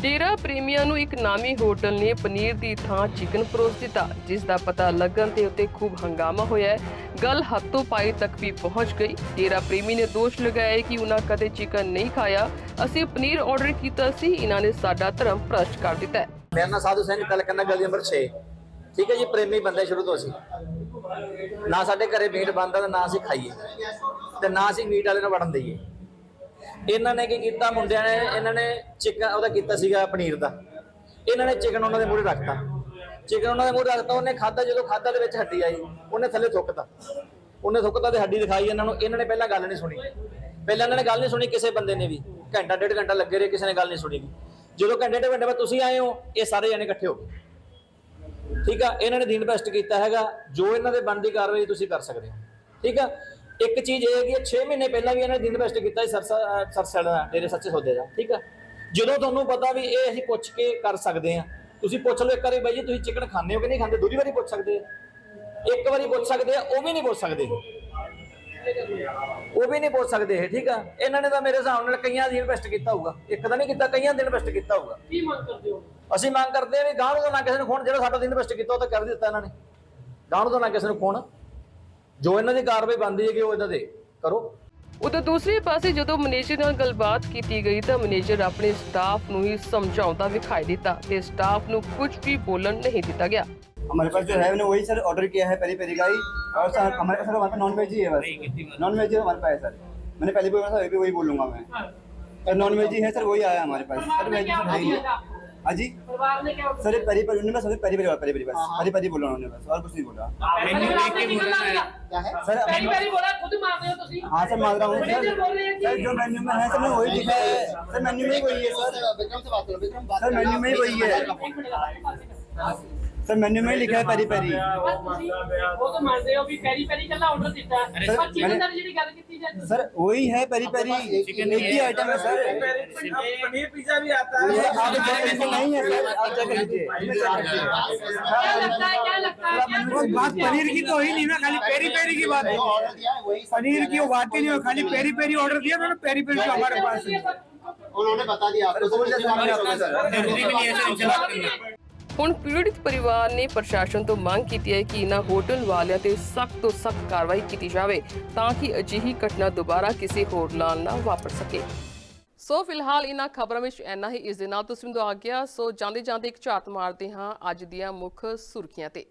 ਡੇਰਾ ਪ੍ਰੇਮੀਆਂ ਨੂੰ ਇੱਕ ਨਾਮੀ ਹੋਟਲ ਨੇ ਪਨੀਰ ਦੀ ਥਾਂ ਚਿਕਨ ਪਰੋਸ ਦਿੱਤਾ, ਜਿਸ ਦਾ ਪਤਾ ਲੱਗਣ ਤੇ ਉੱਤੇ ਖੂਬ ਹੰਗਾਮਾ ਹੋਇਆ ਗੱਲ ਹੱਥੋਂ ਪਾਈ ਤੱਕ ਵੀ ਪਹੁੰਚ ਗਈ। ਡੇਰਾ ਪ੍ਰੇਮੀ ਨੇ ਦੋਸ਼ ਲਗਾਇਆ ਕਿ ਉਹਨਾਂ ਕਦੇ ਚਿਕਨ ਨਹੀਂ ਖਾਇਆ। ਅਸੀਂ ਪਨੀਰ ਆਰਡਰ ਕੀਤਾ ਸੀ, ਇਹਨਾਂ ਨੇ ਸਾਡਾ ਧਰਮ ਭ੍ਰਸ਼ਟ ਕਰ ਦਿੱਤਾ ਮੇਰਾ ਨਾਮ ਸਾਧੂ ਸਿੰਘ ਕਲਕੰਨਾ ਗਲੀ ਨੰਬਰ 6 ਠੀਕ ਹੈ ਜੀ, ਪ੍ਰੇਮੀ ਬੰਦੇ ਸ਼ੁਰੂ ਤੋਂ ਅਸੀਂ। ਨਾ ਸਾਡੇ ਘਰੇ ਮੀਟ ਬਣਦਾ ਨਾ ਅਸੀਂ ਖਾਈਏ। ਤੇ ਨਾ ਅਸੀਂ ਮੀਟ ਵਾਲੇ ਨੂੰ ਵੜਨ ਦਈਏ। ਇਹਨਾਂ ਨੇ ਕੀ ਕੀਤਾ? ਮੁੰਡਿਆਂ ਨੇ ਇਹਨਾਂ ਨੇ ਚਿਕਨ ਉਹਦਾ ਕੀਤਾ ਸੀਗਾ ਪਨੀਰ ਦਾ। ਇਹਨਾਂ ਨੇ ਚਿਕਨ ਉਹਨਾਂ ਦੇ ਮੂਹਰੇ ਰੱਖਤਾ। ਚਿਕਨ ਉਹਨਾਂ ਦੇ ਮੂਹਰੇ ਰੱਖਤਾ, ਉਹਨੇ ਖਾਦਾ ਜਦੋਂ ਖਾਦਾ ਦੇ ਵਿੱਚ ਹੱਡੀ ਆਈ, ਉਹਨੇ ਥੱਲੇ ਥੁੱਕਤਾ। ਉਹਨੇ ਥੁੱਕਤਾ ਤੇ ਹੱਡੀ ਦਿਖਾਈ ਇਹਨਾਂ ਨੂੰ। ਇਹਨਾਂ ਨੇ ਪਹਿਲਾਂ ਗੱਲ ਨਹੀਂ ਸੁਣੀ। ਪਹਿਲਾਂ ਇਹਨਾਂ ਨੇ ਗੱਲ ਨਹੀਂ ਸੁਣੀ ਕਿਸੇ ਬੰਦੇ ਨੇ ਵੀ। ਘੰਟਾ, ਡੇਢ ਘੰਟਾ ਲੱਗੇ ਰਹੇ, ਕਿਸੇ ਨੇ ਗੱਲ ਨਹੀਂ ਸੁਣੀ ਜਦੋਂ ਘੰਟੇ, ਡੇਢ ਘੰਟੇ ਬਾਅਦ ਤੁਸੀਂ ਆਏ ਹੋ, ਇਹ ਸਾਰੇ ਜਣੇ ਇਕੱਠੇ ਹੋ ਗਏ। ਠੀਕ ਆ? ਇਹਨਾਂ ਨੇ ਦੀਨ ਬੈਸਟ ਕੀਤਾ ਹੈਗਾ। ਜੋ ਇਹਨਾਂ ਦੇ ਬਣਦੀ ਕਾਰਵਾਈ ਤੁਸੀਂ ਕਰ ਸਕਦੇ ਹੋ। ਠੀਕ ਆ? ਇੱਕ ਚੀਜ਼ ਇਹ ਹੈ ਕਿ 6 ਮਹੀਨੇ ਪਹਿਲਾਂ ਵੀ ਇਹਨਾਂ ਨੇ ਦੀਨ ਬੈਸਟ ਕੀਤਾ ਸੀ ਸਰਸਾ ਸਰਸੜ ਦਾ ਡੇਰੇ ਸੱਚੇ ਸੌਦੇ ਦਾ ਠੀਕ ਆ? ਜਦੋਂ ਤੁਹਾਨੂੰ ਪਤਾ ਵੀ ਇਹ ਅਸੀਂ ਪੁੱਛ ਕੇ ਕਰ ਸਕਦੇ ਆ ਤੁਸੀਂ ਪੁੱਛ ਲਓ ਇੱਕ ਵਾਰੀ ਬਾਈ ਜੀ ਤੁਸੀਂ ਚਿਕਨ ਖਾਂਦੇ ਹੋ ਕਿ ਨਹੀਂ ਖਾਂਦੇ? ਦੂਜੀ ਵਾਰੀ ਪੁੱਛ ਸਕਦੇ ਆ। ਇੱਕ ਵਾਰੀ ਪੁੱਛ ਸਕਦੇ ਆ ਉਹ ਵੀ ਨਹੀਂ ਪੁੱਛ ਸਕਦੇ। ਉਹ ਵੀ ਨਹੀਂ ਪੁੱਛ ਸਕਦੇ ਇਹ ਠੀਕ ਆ? ਇਹਨਾਂ ਨੇ ਤਾਂ ਮੇਰੇ ਹਿਸਾਬ ਨਾਲ ਕਈਆਂ ਦੀ ਇਨਵੈਸਟ ਕੀਤਾ ਹੋਊਗਾ। ਇੱਕ ਤਾਂ ਨਹੀਂ ਕੀਤਾ ਕਈਆਂ ਦੀ ਇਨਵੈਸਟ ਕੀਤਾ ਹੋਊਗਾ। ਕੀ ਮੰਗ ਕਰਦੇ ਹੋ? ਅਸੀਂ ਮੰਗ ਕਰਦੇ ਆ ਵੀ ਗਾਂਹ ਨੂੰ ਤਾਂ ਨਾ ਕਿਸੇ ਨੂੰ ਖੋਣ ਜਿਹੜਾ ਸਾਡਾ ਇਨਵੈਸਟ ਕੀਤਾ ਉਹ ਤਾਂ ਕਰ ਦਿੱਤਾ ਇਹਨਾਂ ਨੇ। ਗਾਂਹ ਨੂੰ ਤਾਂ ਨਾ ਕਿਸੇ ਨੂੰ ਖੋਣ ਜੋ ਇਹਨਾਂ ਦੀ ਕਾਰਵਾਈ ਬਣਦੀ ਹੈ ਕਿ ਉਹ ਇਹਨਾਂ ਦੇ ਕਰੋ ਉਧਰ ਦੂਸਰੇ ਪਾਸੇ ਜਦੋਂ ਮੈਨੇਜਰ ਨਾਲ ਗੱਲਬਾਤ ਕੀਤੀ ਗਈ ਤਾਂ ਮੈਨੇਜਰ ਆਪਣੇ ਸਟਾਫ ਨੂੰ ਹੀ ਸਮਝਾਉਂਦਾ ਵਿਖਾਈ ਦਿੱਤਾ ਤੇ ਸਟਾਫ ਨੂੰ ਕੁਝ ਵੀ ਬੋਲਣ ਨਹੀਂ ਦਿੱਤਾ ਗਿਆ हमारे पास जो है मैंने वही सर ऑर्डर किया है पेरी पेरी का ही और सर हमारे पास सर हमारे पास नॉन वेज ही है बस नॉन वेज ही हमारे पास है सर मैंने पहले बोला था अभी वही बोलूंगा मैं सर नॉन वेज ही है सर वही आया हमारे पास सर वेज सर है ही नहीं हाँ जी सर परी परी उन्होंने बस परी परी परी परी बस परी परी बोला उन्होंने बस और कुछ नहीं बोला मेन्यू देख के बोला सर पहली बार बोला खुद मार रहे हो तुसी हां सर मार रहा हूं सर जो मेन्यू में है सर मैं वही लिखा है सर मेन्यू में ही वही है सर विक्रम से बात करो विक्रम बात सर मेन्यू में ही वही है सर मेन्यू में ही लिखा है पेरी पेरी बस तुसी वो तो मानते हो भी पेरी पेरी कल्ला ऑर्डर दिता है सर, पर चिकन मैंने- दी ਜਿਹੜੀ ਗੱਲ ਕੀਤੀ ਜਾਂਦੀ सर वही है पेरी पेरी एक ही आइटम है सर पनीर पिज्जा भी आता ये आप चेक लीजिए नहीं है सर आप चेक लीजिए इसमें चेक कीजिए। क्या लगता है क्या लगता है क्या बात पनीर की तो ही नहीं ना खाली पेरी पेरी की बात है ਆਰਡਰ ਦਿਆ ਹੈ ਵਹੀ पनीर की वो बात ही नहीं हो खाली पेरी पेरी ऑर्डर दिया उन्होंने पेरी पेरी जो हमारे पास है उन्होंने बता दिया आपको ਹੁਣ ਪੀੜਿਤ ਪਰਿਵਾਰ ਨੇ ਪ੍ਰਸ਼ਾਸਨ ਤੋਂ ਮੰਗ ਕੀਤੀ ਹੈ ਕਿ ਇਹਨਾਂ ਹੋਟਲ ਵਾਲਿਆਂ ਤੇ ਸਖਤ ਤੋਂ ਸਖਤ ਕਾਰਵਾਈ ਕੀਤੀ ਜਾਵੇ ਤਾਂ ਕਿ ਅਜਿਹੀ ਘਟਨਾ ਦੁਬਾਰਾ ਕਿਸੇ ਹੋਰ ਨਾਲ ਨਾ ਵਾਪਰ ਸਕੇ। ਸੋ ਫਿਲਹਾਲ ਇਹਨਾਂ ਖਬਰਾਂ ਵਿੱਚ ਇੰਨਾ ਹੀ। ਇਸ ਦੇ ਨਾਲ ਤੁਸੀਂ ਮੈਨੂੰ ਆ ਗਿਆ। ਸੋ ਜਾਂਦੇ ਜਾਂਦੇ ਇੱਕ ਝਾਤ ਮਾਰਦੇ ਹਾਂ ਅੱਜ ਦੀਆਂ ਮੁੱਖ ਸੁਰਖੀਆਂ ਤੇ।